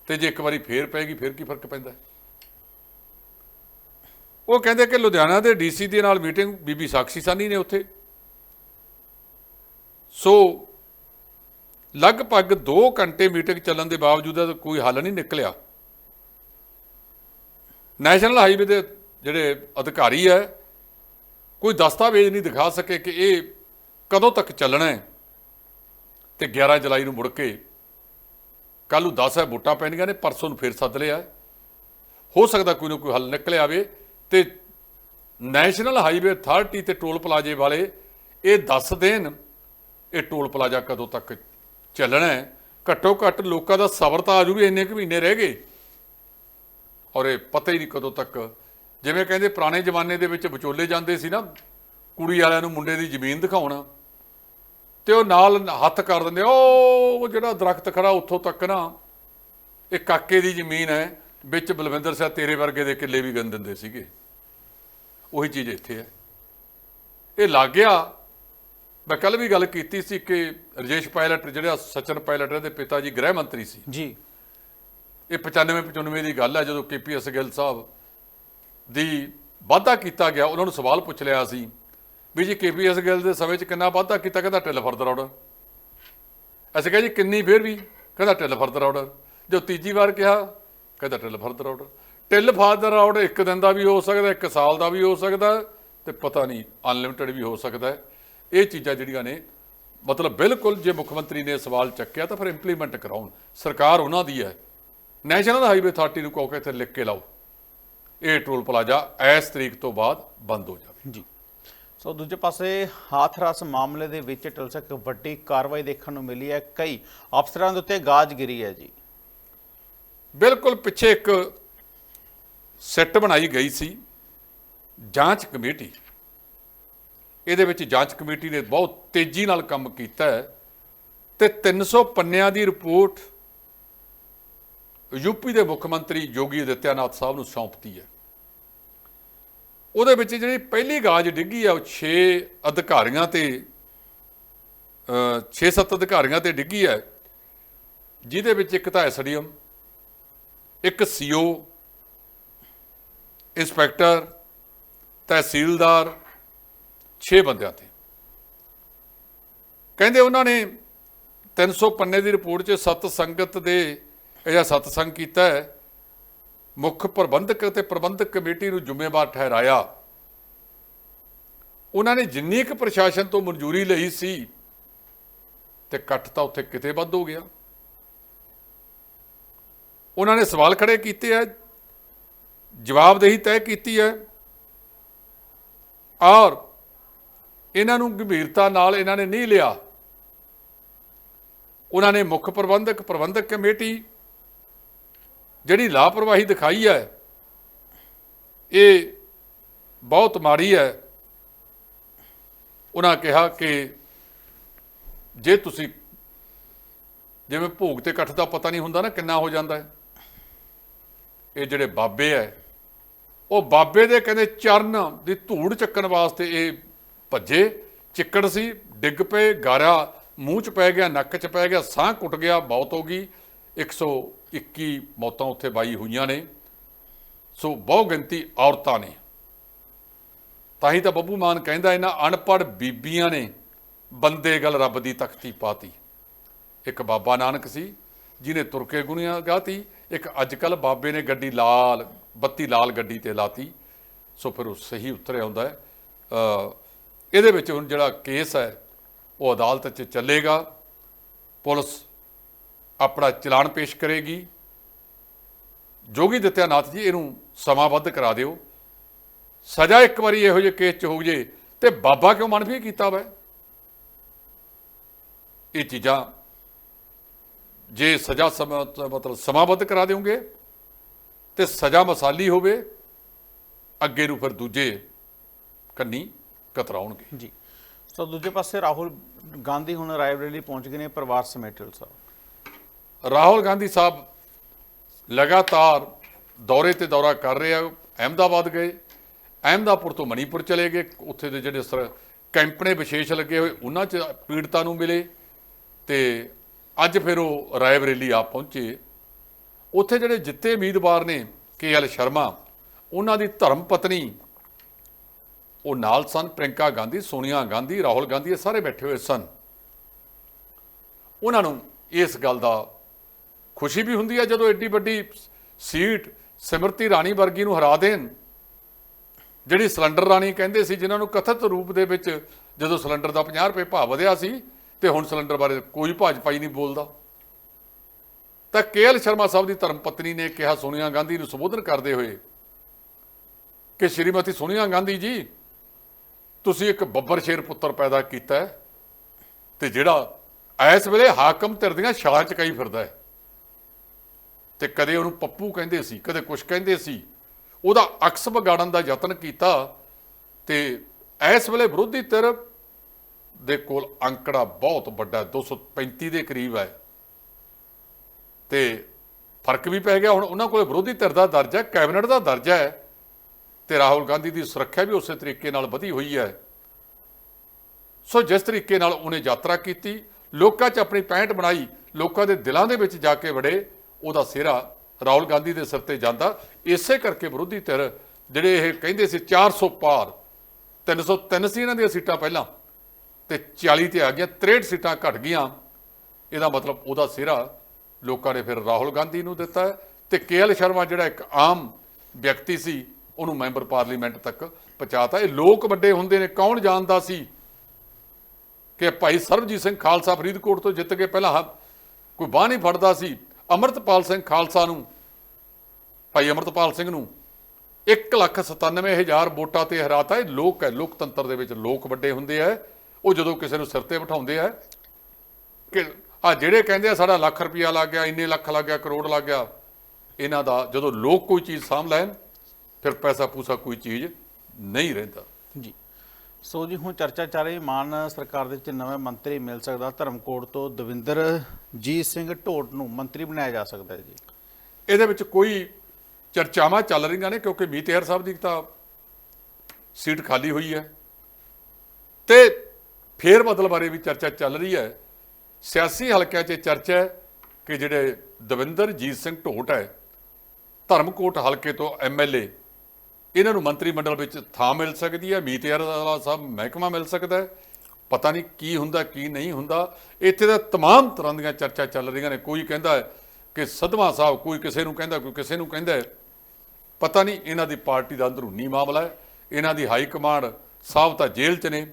Speaker 1: ਤੇ ਜੇ ਇੱਕ ਵਾਰੀ ਫੇਰ ਪੈਗੀ ਫੇਰ ਕੀ ਫ਼ਰਕ ਪੈਂਦਾ? ਉਹ ਕਹਿੰਦੇ ਕਿ ਲੁਧਿਆਣਾ ਦੇ ਡੀਸੀ ਦੇ ਨਾਲ ਮੀਟਿੰਗ ਬੀਬੀ ਸਾਕਸ਼ੀ ਸਾਨੀ ਨੇ ਉੱਥੇ। ਸੋ ਲਗਭਗ 2 ਘੰਟੇ ਮੀਟਿੰਗ ਚੱਲਣ ਦੇ ਬਾਵਜੂਦ ਕੋਈ ਹੱਲ ਨਹੀਂ ਨਿਕਲਿਆ। ਨੈਸ਼ਨਲ ਹਾਈਵੇ ਦੇ ਜਿਹੜੇ ਅਧਿਕਾਰੀ ਹੈ ਕੋਈ ਦਸਤਾਵੇਜ਼ ਨਹੀਂ ਦਿਖਾ ਸਕੇ ਕਿ ਇਹ ਕਦੋਂ ਤੱਕ ਚੱਲਣਾ ਹੈ। ਤੇ 11 ਜੁਲਾਈ ਨੂੰ ਮੁੜ ਕੇ ਕੱਲ ਨੂੰ 10 ਹੈ, ਵੋਟਾਂ ਪੈਣੀਆਂ ਨੇ, ਪਰਸੋਂ ਨੂੰ ਫੇਰ ਸੱਦ ਲਿਆ ਹੋ। ਸਕਦਾ ਕੋਈ ਨਾ ਕੋਈ ਹੱਲ ਨਿਕਲ ਆਵੇ ਤੇ ਨੈਸ਼ਨਲ ਹਾਈਵੇ ਅਥਾਰਟੀ ਤੇ ਟੋਲ ਪਲਾਜ਼ੇ ਵਾਲੇ ਇਹ ਦੱਸ ਦੇਣ ਇਹ ਟੋਲ ਪਲਾਜ਼ਾ ਕਦੋਂ ਤੱਕ ਚੱਲਣਾ ਹੈ। ਘੱਟੋ ਘੱਟ ਲੋਕਾਂ ਦਾ ਸਬਰ ਤਾਂ ਆਜੂ ਵੀ ਇੰਨੇ ਕੁ ਮਹੀਨੇ ਰਹਿ ਗਏ। ਔਰ ਇਹ ਪਤਾ ਹੀ ਨਹੀਂ ਕਦੋਂ ਤੱਕ ਜਿਵੇਂ ਕਹਿੰਦੇ ਪੁਰਾਣੇ ਜ਼ਮਾਨੇ ਦੇ ਵਿੱਚ ਵਿਚੋਲੇ ਜਾਂਦੇ ਸੀ ਨਾ ਕੁੜੀ ਵਾਲਿਆਂ ਨੂੰ ਮੁੰਡੇ ਦੀ ਜ਼ਮੀਨ ਦਿਖਾਉਣਾ ਤੇ ਉਹ ਨਾਲ ਹੱਥ ਕਰ ਦਿੰਦੇ ਉਹ ਜਿਹੜਾ ਦਰਖਤ ਖੜਾ ਉੱਥੋਂ ਤੱਕ ਨਾ ਇਹ ਕਾਕੇ ਦੀ ਜ਼ਮੀਨ ਹੈ ਵਿੱਚ ਬਲਵਿੰਦਰ ਸਿੰਘ ਤੇਰੇ ਵਰਗੇ ਦੇ ਕਿੱਲੇ ਵੀ ਗੰਨ ਦਿੰਦੇ ਸੀਗੇ। ਉਹੀ ਚੀਜ਼ ਇੱਥੇ ਹੈ। ਇਹ ਲੱਗ ਗਿਆ। ਮੈਂ ਕੱਲ ਵੀ ਗੱਲ ਕੀਤੀ ਸੀ ਕਿ ਰਜੇਸ਼ ਪਾਇਲਟ ਜਿਹੜਾ ਸਚਨ ਪਾਇਲਟ ਦੇ ਪਿਤਾ ਜੀ ਗ੍ਰਹਿ ਮੰਤਰੀ ਸੀ।
Speaker 2: ਜੀ।
Speaker 1: ਇਹ 95 95 ਦੀ ਗੱਲ ਹੈ ਜਦੋਂ ਕੇਪੀਐਸ ਗਿੱਲ ਸਾਹਿਬ ਦੀ ਵਾਅਦਾ ਕੀਤਾ ਗਿਆ, ਉਹਨਾਂ ਨੂੰ ਸਵਾਲ ਪੁੱਛ ਲਿਆ ਸੀ ਵੀ ਜੀ ਕੇਪੀਐਸ ਗਿੱਲ ਦੇ ਸਮੇਂ 'ਚ ਕਿੰਨਾ ਵਾਅਦਾ ਕੀਤਾ, ਕਹਿੰਦਾ ਢਿੱਲ ਫਰਦਰ ਆਰਡਰ ਅਸੀਂ ਕਿਹਾ ਜੀ ਕਿੰਨੀ ਫੇਰ ਵੀ? ਕਹਿੰਦਾ ਢਿੱਲ ਫਰਦਰ ਆਰਡਰ ਜੋ ਤੀਜੀ ਵਾਰ ਕਿਹਾ, ਕਹਿੰਦਾ till further order till further order ਇੱਕ ਦਿਨ ਦਾ ਵੀ ਹੋ ਸਕਦਾ, ਇੱਕ ਸਾਲ ਦਾ ਵੀ ਹੋ ਸਕਦਾ ਤੇ ਪਤਾ ਨਹੀਂ ਅਨਲਿਮਿਟਿਡ ਵੀ ਹੋ ਸਕਦਾ। ਇਹ ਚੀਜ਼ਾਂ ਜਿਹੜੀਆਂ ਨੇ, ਮਤਲਬ ਬਿਲਕੁਲ ਜੇ ਮੁੱਖ ਮੰਤਰੀ ਨੇ ਸਵਾਲ ਚੱਕਿਆ ਤਾਂ ਫਿਰ ਇੰਪਲੀਮੈਂਟ ਕਰਾਉਣ। ਸਰਕਾਰ ਉਹਨਾਂ ਦੀ ਹੈ। ਨੈਸ਼ਨਲ ਹਾਈਵੇ ਅਥਾਰਟੀ ਨੂੰ ਕਹੋ ਕਿ ਇੱਥੇ ਲਿਖ ਕੇ ਲਾਓ। ਇਹ ਟੋਲ ਪਲਾਜ਼ਾ ਇਸ ਤਰੀਕ ਤੋਂ ਬਾਅਦ ਬੰਦ ਹੋ ਜਾਵੇ।
Speaker 2: ਜੀ। ਸੋ ਦੂਜੇ ਪਾਸੇ ਹਾਥਰਸ ਮਾਮਲੇ ਦੇ ਵਿੱਚ ਟਲਸਕ ਵੱਡੀ ਕਾਰਵਾਈ ਦੇਖਣ ਨੂੰ ਮਿਲੀ ਹੈ। ਕਈ ਅਫਸਰਾਂ ਦੇ ਉੱਤੇ ਗਾਜ ਗਿਰੀ ਹੈ ਜੀ।
Speaker 1: ਬਿਲਕੁਲ ਪਿੱਛੇ ਇੱਕ ਸੈੱਟ ਬਣਾਈ ਗਈ ਸੀ ਜਾਂਚ ਕਮੇਟੀ। ਇਹਦੇ ਵਿੱਚ ਜਾਂਚ ਕਮੇਟੀ ਨੇ ਬਹੁਤ ਤੇਜ਼ੀ ਨਾਲ ਕੰਮ ਕੀਤਾ ਹੈ ਤੇ 300 ਪੰਨਿਆਂ ਦੀ ਰਿਪੋਰਟ ਯੂਪੀ ਦੇ ਮੁੱਖ ਮੰਤਰੀ ਯੋਗੀ ਆਦਿੱਤਿਆਨਾਥ ਸਾਹਿਬ ਨੂੰ ਸੌਂਪਤੀ ਹੈ। ਉਹਦੇ ਵਿੱਚ ਜਿਹੜੀ ਪਹਿਲੀ ਗਾਜ ਡਿੱਗੀ ਆ, ਉਹ 6 ਅਧਿਕਾਰੀਆਂ ਤੇ 6-7 ਅਧਿਕਾਰੀਆਂ ਤੇ ਡਿੱਗੀ ਹੈ, ਜਿਹਦੇ ਵਿੱਚ ਇੱਕ ਤਾਂ ਐਸਡੀਐਮ, ਇੱਕ ਸੀਓ, ਇੰਸਪੈਕਟਰ ਤਹਿਸੀਲਦਾਰ 6 ਬੰਦਿਆਂ ਤੇ। ਕਹਿੰਦੇ ਉਹਨਾਂ ਨੇ 300 ਪੰਨੇ ਦੀ ਰਿਪੋਰਟ 'ਚ ਸਤ ਸੰਗਤ ਦੇ ਇਹ ਸਤਸੰਗ ਕੀਤਾ ਹੈ। ਮੁੱਖ ਪ੍ਰਬੰਧਕ ਅਤੇ ਪ੍ਰਬੰਧਕ ਕਮੇਟੀ ਨੂੰ ਜ਼ਿੰਮੇਵਾਰ ਠਹਿਰਾਇਆ। ਉਹਨਾਂ ਨੇ ਜਿੰਨੀ ਕੁ ਪ੍ਰਸ਼ਾਸਨ ਤੋਂ ਮਨਜ਼ੂਰੀ ਲਈ ਸੀ ਤੇ ਕੱਟ ਤਾਂ ਉੱਥੇ ਕਿਤੇ ਵੱਧ ਹੋ ਗਿਆ। ਉਹਨਾਂ ਨੇ ਸਵਾਲ ਖੜੇ ਕੀਤੇ ਹੈ ਜਵਾਬਦੇਹੀ ਤੈਅ ਕੀਤੀ ਹੈ ਔਰ ਇਹਨਾਂ ਨੂੰ ਗੰਭੀਰਤਾ ਨਾਲ ਇਹਨਾਂ ਨੇ ਨਹੀਂ ਲਿਆ। ਉਹਨਾਂ ਨੇ ਮੁੱਖ ਪ੍ਰਬੰਧਕ ਪ੍ਰਬੰਧਕ ਕਮੇਟੀ ਜਿਹੜੀ ਲਾਪਰਵਾਹੀ ਦਿਖਾਈ ਹੈ, ਇਹ ਬਹੁਤ ਮਾੜੀ ਹੈ। ਉਹਨਾਂ ਕਿਹਾ ਕਿ ਜੇ ਤੁਸੀਂ, ਜਿਵੇਂ ਭੋਗ ਤੇ ਇਕੱਠ ਦਾ ਪਤਾ ਨਹੀਂ ਹੁੰਦਾ ਨਾ ਕਿੰਨਾ ਹੋ ਜਾਂਦਾ ਹੈ, ਇਹ ਜਿਹੜੇ ਬਾਬੇ ਐ ਉਹ ਬਾਬੇ ਦੇ ਕਹਿੰਦੇ ਚਰਨ ਦੀ ਧੂੜ ਚੱਕਣ ਵਾਸਤੇ ਇਹ ਭੱਜੇ, ਚਿੱਕੜ ਸੀ, ਡਿੱਗ ਪਏ, ਗਾਰਾ ਮੂੰਹ 'ਚ ਪੈ ਗਿਆ, ਨੱਕ 'ਚ ਪੈ ਗਿਆ, ਸਾਹ ਘੁੱਟ ਗਿਆ, ਮੌਤ ਹੋ ਗਈ। 121 ਮੌਤਾਂ ਉੱਥੇ ਬਾਈ ਹੋਈਆਂ ਨੇ। ਸੋ ਬਹੁ ਗਿਣਤੀ ਔਰਤਾਂ ਨੇ। ਤਾਂ ਹੀ ਤਾਂ ਬੱਬੂ ਮਾਨ ਕਹਿੰਦਾ ਇਹਨਾਂ ਅਨਪੜ੍ਹ ਬੀਬੀਆਂ ਨੇ ਬੰਦੇ ਗੱਲ ਰੱਬ ਦੀ ਤਖਤੀ ਪਾਤੀ। ਇੱਕ ਬਾਬਾ ਨਾਨਕ ਸੀ, ਜਿਹਨੇ ਤੁਰਕੇ ਕੇ ਗੁਣੀਆਂ ਗਾਤੀ। ਇੱਕ ਅੱਜ ਕੱਲ ਬਾਬੇ ਨੇ ਗੱਡੀ ਲਾਲ, ਬੱਤੀ ਲਾਲ ਗੱਡੀ ਤੇ ਲਾਤੀ। ਸੋ ਫਿਰ ਉਹ ਸਹੀ ਉੱਤਰ ਆਉਂਦਾ ਹੈ। ਇਹਦੇ ਵਿੱਚ ਹੁਣ ਜਿਹੜਾ ਕੇਸ ਹੈ, ਉਹ ਅਦਾਲਤ 'ਚ ਚੱਲੇਗਾ। ਪੁਲਿਸ ਆਪਣਾ ਚਲਾਨ ਪੇਸ਼ ਕਰੇਗੀ। ਜੋਗੀ ਦਿੱਤਿਆਨਾਥ ਜੀ, ਇਹਨੂੰ ਸਮਾਬੱਧ ਕਰਾ ਦਿਓ। ਸਜ਼ਾ ਇੱਕ ਵਾਰੀ ਇਹੋ ਜਿਹੇ ਕੇਸ 'ਚ ਹੋ ਜੇ, ਤੇ ਬਾਬਾ ਕਿਉਂ ਮਨਫੀ ਕੀਤਾ ਵੈ ਇਹ ਚੀਜ਼ਾਂ ਜੇ ਸਜ਼ਾ ਸਮਾਂ, ਮਤਲਬ ਸਮਾਬੱਧ ਕਰਾ ਦਿਓਗੇ, ਤੇ ਸਜ਼ਾ ਮਸਾਲੀ ਹੋਵੇ, ਅੱਗੇ ਨੂੰ ਫਿਰ ਦੂਜੇ ਕੰਨੀ ਕਤਰਾਉਣਗੇ।
Speaker 2: ਜੀ। ਸੋ ਦੂਜੇ ਪਾਸੇ ਰਾਹੁਲ ਗਾਂਧੀ ਹੁਣ ਰਾਏਬਰੇਲੀ ਪਹੁੰਚ ਗਏ ਨੇ ਪਰਿਵਾਰ ਸਮੇਟਲ ਸਾਹਿਬ
Speaker 1: ਰਾਹੁਲ ਗਾਂਧੀ ਸਾਹਿਬ ਲਗਾਤਾਰ ਦੌਰੇ ਤੇ ਦੌਰਾ ਕਰ ਰਹੇ ਆ, ਅਹਿਮਦਾਬਾਦ ਗਏ, ਅਹਿਮਦਾਪੁਰ ਤੋਂ ਮਣੀਪੁਰ ਚਲੇ ਗਏ, ਉੱਥੇ ਦੇ ਜਿਹੜੇ ਸਰ ਕੈਂਪ ਨੇ ਵਿਸ਼ੇਸ਼ ਲੱਗੇ ਹੋਏ, ਉਹਨਾਂ 'ਚ ਪੀੜਤਾਂ ਨੂੰ ਮਿਲੇ ਤੇ ਅੱਜ ਫਿਰ ਉਹ ਰਾਏਬਰੇਲੀ ਆ ਪਹੁੰਚੇ। ਉੱਥੇ ਜਿਹੜੇ ਜਿੱਤੇ ਉਮੀਦਵਾਰ ਨੇ ਕੇ ਐਲ ਸ਼ਰਮਾ, ਉਹਨਾਂ ਦੀ ਧਰਮ ਪਤਨੀ, ਉਹ ਨਾਲ ਸਨ ਪ੍ਰਿੰਕਾ ਗਾਂਧੀ, ਸੋਨੀਆ ਗਾਂਧੀ, ਰਾਹੁਲ ਗਾਂਧੀ, ਇਹ ਸਾਰੇ ਬੈਠੇ ਹੋਏ ਸਨ। ਉਹਨਾਂ ਨੂੰ ਇਸ ਗੱਲ ਦਾ ਖੁਸ਼ੀ ਵੀ ਹੁੰਦੀ ਹੈ ਜਦੋਂ ਐਡੀ ਵੱਡੀ ਸੀਟ ਸਿਮਰਤੀ ਰਾਣੀ ਵਰਗੀ ਨੂੰ ਹਰਾ ਦੇਣ। ਜਿਹੜੀ ਸਿਲੰਡਰ ਰਾਣੀ ਕਹਿੰਦੇ ਸੀ, ਜਿਨ੍ਹਾਂ ਨੂੰ ਕਥਿਤ ਰੂਪ ਦੇ ਵਿੱਚ ਜਦੋਂ ਸਿਲੰਡਰ ਦਾ 50 ਰੁਪਏ ਭਾਅ ਵਧਿਆ ਸੀ ਤੇ ਹੁਣ ਸਿਲੰਡਰ ਬਾਰੇ ਕੋਈ ਭਾਜਪਾ ਹੀ ਨਹੀਂ ਬੋਲਦਾ। ਤਾਂ ਕੇਐਲ ਸ਼ਰਮਾ ਸਾਹਿਬ ਦੀ ਧਰਮ ਪਤਨੀ ਨੇ ਕਿਹਾ ਸੋਨੀਆ ਗਾਂਧੀ ਨੂੰ ਸੰਬੋਧਨ ਕਰਦੇ ਹੋਏ ਕਿ ਸ਼੍ਰੀਮਤੀ ਸੋਨੀਆ ਗਾਂਧੀ ਜੀ, ਤੁਸੀਂ ਇੱਕ ਬੱਬਰ ਸ਼ੇਰ ਪੁੱਤਰ ਪੈਦਾ ਕੀਤਾ ਹੈ ਤੇ ਜਿਹੜਾ ਇਸ ਵੇਲੇ ਹਾਕਮ ਧਿਰ ਦੀਆਂ ਛਾਲਾਂ 'ਚ ਕਈ ਫਿਰਦਾ ਹੈ। ਤੇ ਕਦੇ ਉਹਨੂੰ ਪੱਪੂ ਕਹਿੰਦੇ ਸੀ ਕਦੇ ਕੁਛ ਕਹਿੰਦੇ ਸੀ। ਉਹਦਾ ਅਕਸ ਵਿਗਾੜਨ ਦਾ ਯਤਨ ਕੀਤਾ ਤੇ ਇਸ ਵੇਲੇ ਵਿਰੋਧੀ ਧਿਰ ਦੇ ਕੋਲ ਅੰਕੜਾ ਬਹੁਤ ਵੱਡਾ ਹੈ, 235 ਦੇ ਕਰੀਬ ਹੈ। ਤੇ ਫ਼ਰਕ ਵੀ ਪੈ ਗਿਆ ਹੁਣ ਉਹਨਾਂ ਕੋਲੇ ਵਿਰੋਧੀ ਧਿਰ ਦਾ ਦਰਜਾ ਕੈਬਨਿਟ ਦਾ ਦਰਜਾ ਹੈ ਤੇ ਰਾਹੁਲ ਗਾਂਧੀ ਦੀ ਸੁਰੱਖਿਆ ਵੀ ਉਸੇ ਤਰੀਕੇ ਨਾਲ ਵਧੀ ਹੋਈ ਹੈ। ਸੋ ਜਿਸ ਤਰੀਕੇ ਨਾਲ ਉਹਨੇ ਯਾਤਰਾ ਕੀਤੀ ਲੋਕਾਂ 'ਚ ਆਪਣੀ ਪੈਂਟ ਬਣਾਈ ਲੋਕਾਂ ਦੇ ਦਿਲਾਂ ਦੇ ਵਿੱਚ ਜਾ ਕੇ ਵੜੇ ਉਹਦਾ ਸਿਹਰਾ ਰਾਹੁਲ ਗਾਂਧੀ ਦੇ ਸਿਰ ਤੇ ਜਾਂਦਾ। ਇਸੇ ਕਰਕੇ ਵਿਰੋਧੀ ਧਿਰ ਜਿਹੜੇ ਇਹ ਕਹਿੰਦੇ ਸੀ 400 ਪਾਰ 303 ਸੀ ਇਹਨਾਂ ਦੀਆਂ ਸੀਟਾਂ ਪਹਿਲਾਂ ਤੇ 40 ਤੇ ਆ ਗਿਆ 63 ਸੀਟਾਂ ਘਟ ਗਈਆਂ। ਇਹਦਾ ਮਤਲਬ ਉਹਦਾ ਸਿਹਰਾ ਲੋਕਾਂ ਨੇ ਫਿਰ ਰਾਹੁਲ ਗਾਂਧੀ ਨੂੰ ਦਿੱਤਾ ਹੈ ਤੇ ਕੇਐਲ ਸ਼ਰਮਾ ਜਿਹੜਾ ਇੱਕ ਆਮ ਵਿਅਕਤੀ ਸੀ, ਉਹਨੂੰ ਮੈਂਬਰ ਪਾਰਲੀਮੈਂਟ ਤੱਕ ਪਹੁੰਚਾਤਾ ਇਹ ਲੋਕ ਵੱਡੇ ਹੁੰਦੇ ਨੇ, ਕੌਣ ਜਾਣਦਾ ਸੀ ਕਿ ਭਾਈ ਸਰਬਜੀਤ ਸਿੰਘ ਖਾਲਸਾ ਫਰੀਦਕੋਟ ਤੋਂ ਜਿੱਤ ਕੇ ਪਹਿਲਾਂ ਕੋਈ ਬਾਹ ਨਹੀਂ ਫੜਦਾ ਸੀ। ਅਮਰਤਪਾਲ ਸਿੰਘ ਖਾਲਸਾ ਨੂੰ, ਭਾਈ ਅਮਰਤਪਾਲ ਸਿੰਘ ਨੂੰ 197000 ਵੋਟਾਂ ਤੇ ਹਰਾਤਾ ਇਹ ਲੋਕ ਹੈ, ਲੋਕਤੰਤਰ ਦੇ ਵਿੱਚ ਲੋਕ ਵੱਡੇ ਹੁੰਦੇ ਆ ਉਹ ਜਦੋਂ ਕਿਸੇ ਨੂੰ ਸਿਰ ਤੇ ਬਿਠਾਉਂਦੇ ਆ ਕਿ ਆ ਜਿਹੜੇ ਕਹਿੰਦੇ ਆ, ਸਾਡਾ ਲੱਖ ਰੁਪਇਆ ਲੱਗ ਗਿਆ, ਇੰਨੇ ਲੱਖ ਲੱਗ ਗਿਆ, ਕਰੋੜ ਲੱਗ ਗਿਆ, ਇਹਨਾਂ ਦਾ ਜਦੋਂ ਲੋਕ ਕੋਈ ਚੀਜ਼ ਸਾਂਭ ਲੈਣ, ਫਿਰ ਪੈਸਾ ਪੂਸਾ ਕੋਈ ਚੀਜ਼ ਨਹੀਂ ਰਹਿੰਦਾ।
Speaker 2: ਜੀ। ਸੋ ਜੀ, ਹੁਣ ਚਰਚਾ ਚੱਲ ਰਹੀ ਮਾਨ ਸਰਕਾਰ ਦੇ ਵਿੱਚ ਨਵੇਂ ਮੰਤਰੀ ਮਿਲ ਸਕਦਾ। ਧਰਮਕੋਟ ਤੋਂ ਦਵਿੰਦਰ ਜੀਤ ਸਿੰਘ ਢੋਟ ਨੂੰ ਮੰਤਰੀ ਬਣਾਇਆ ਜਾ ਸਕਦਾ ਹੈ ਜੀ।
Speaker 1: ਇਹਦੇ ਵਿੱਚ ਕੋਈ ਚਰਚਾਵਾਂ ਚੱਲ ਰਹੀਆਂ ਨੇ ਕਿਉਂਕਿ ਮੀਤੇਹਰ ਸਾਹਿਬ ਦੀ ਤਾਂ ਸੀਟ ਖਾਲੀ ਹੋਈ ਹੈ ਤੇ ਫੇਰ ਬਦਲ ਬਾਰੇ ਵੀ ਚਰਚਾ ਚੱਲ ਰਹੀ ਹੈ। ਸਿਆਸੀ ਹਲਕਿਆਂ 'ਚ ਚਰਚਾ ਹੈ ਕਿ ਜਿਹੜੇ ਦਵਿੰਦਰ ਜੀਤ ਸਿੰਘ ਢੋਟ ਹੈ, ਧਰਮਕੋਟ ਹਲਕੇ ਤੋਂ ਐਮਐਲਏ ਇਹਨਾਂ ਨੂੰ ਮੰਤਰੀ ਮੰਡਲ ਵਿੱਚ ਥਾਂ ਮਿਲ ਸਕਦੀ ਹੈ ਮੀਤੇਹਰ ਵਾਲਾ ਸਾਹਿਬ ਮਹਿਕਮਾ ਮਿਲ ਸਕਦਾ ਹੈ ਪਤਾ ਨਹੀਂ ਕੀ ਹੁੰਦਾ ਕੀ ਨਹੀਂ ਹੁੰਦਾ ਇੱਥੇ ਤਾਂ तमाम ਤਰ੍ਹਾਂ ਦੀਆਂ ਚਰਚਾ ਚੱਲ ਰਹੀਆਂ ਨੇ ਕੋਈ ਕਹਿੰਦਾ ਹੈ ਕਿ ਸਦਮਾ ਸਾਹਿਬ ਕੋਈ ਕਿਸੇ ਨੂੰ ਕਹਿੰਦਾ ਕੋਈ ਕਿਸੇ ਨੂੰ ਕਹਿੰਦਾ ਹੈ ਪਤਾ ਨਹੀਂ ਇਹਨਾਂ ਦੀ ਪਾਰਟੀ ਦਾ ਅੰਦਰੂਨੀ ਮਾਮਲਾ ਹੈ ਇਹਨਾਂ ਦੀ ਹਾਈ ਕਮਾਂਡ ਸਾਹਿਬ ਤਾਂ ਜੇਲ੍ਹ 'ਚ ਨੇ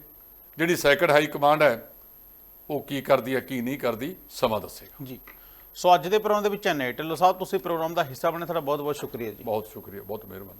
Speaker 1: ਜਿਹੜੀ ਸੈਕੰਡ ਹਾਈ ਕਮਾਂਡ ਹੈ ਉਹ ਕੀ ਕਰਦੀ ਹੈ ਕੀ ਨਹੀਂ ਕਰਦੀ ਸਮਾਂ ਦੱਸੇਗਾ
Speaker 2: ਜੀ ਸੋ ਅੱਜ ਦੇ ਪ੍ਰੋਗਰਾਮ ਦੇ ਵਿੱਚ ਐਨੇ ਢਿੱਲੋਂ ਸਾਹਿਬ ਤੁਸੀਂ ਪ੍ਰੋਗਰਾਮ ਦਾ ਹਿੱਸਾ ਬਣੇ ਤੁਹਾਡਾ ਬਹੁਤ ਬਹੁਤ ਸ਼ੁਕਰੀਆ ਜੀ
Speaker 1: ਬਹੁਤ ਸ਼ੁਕਰੀਆ ਬਹੁਤ ਮਿਹਰਬਾਨੀ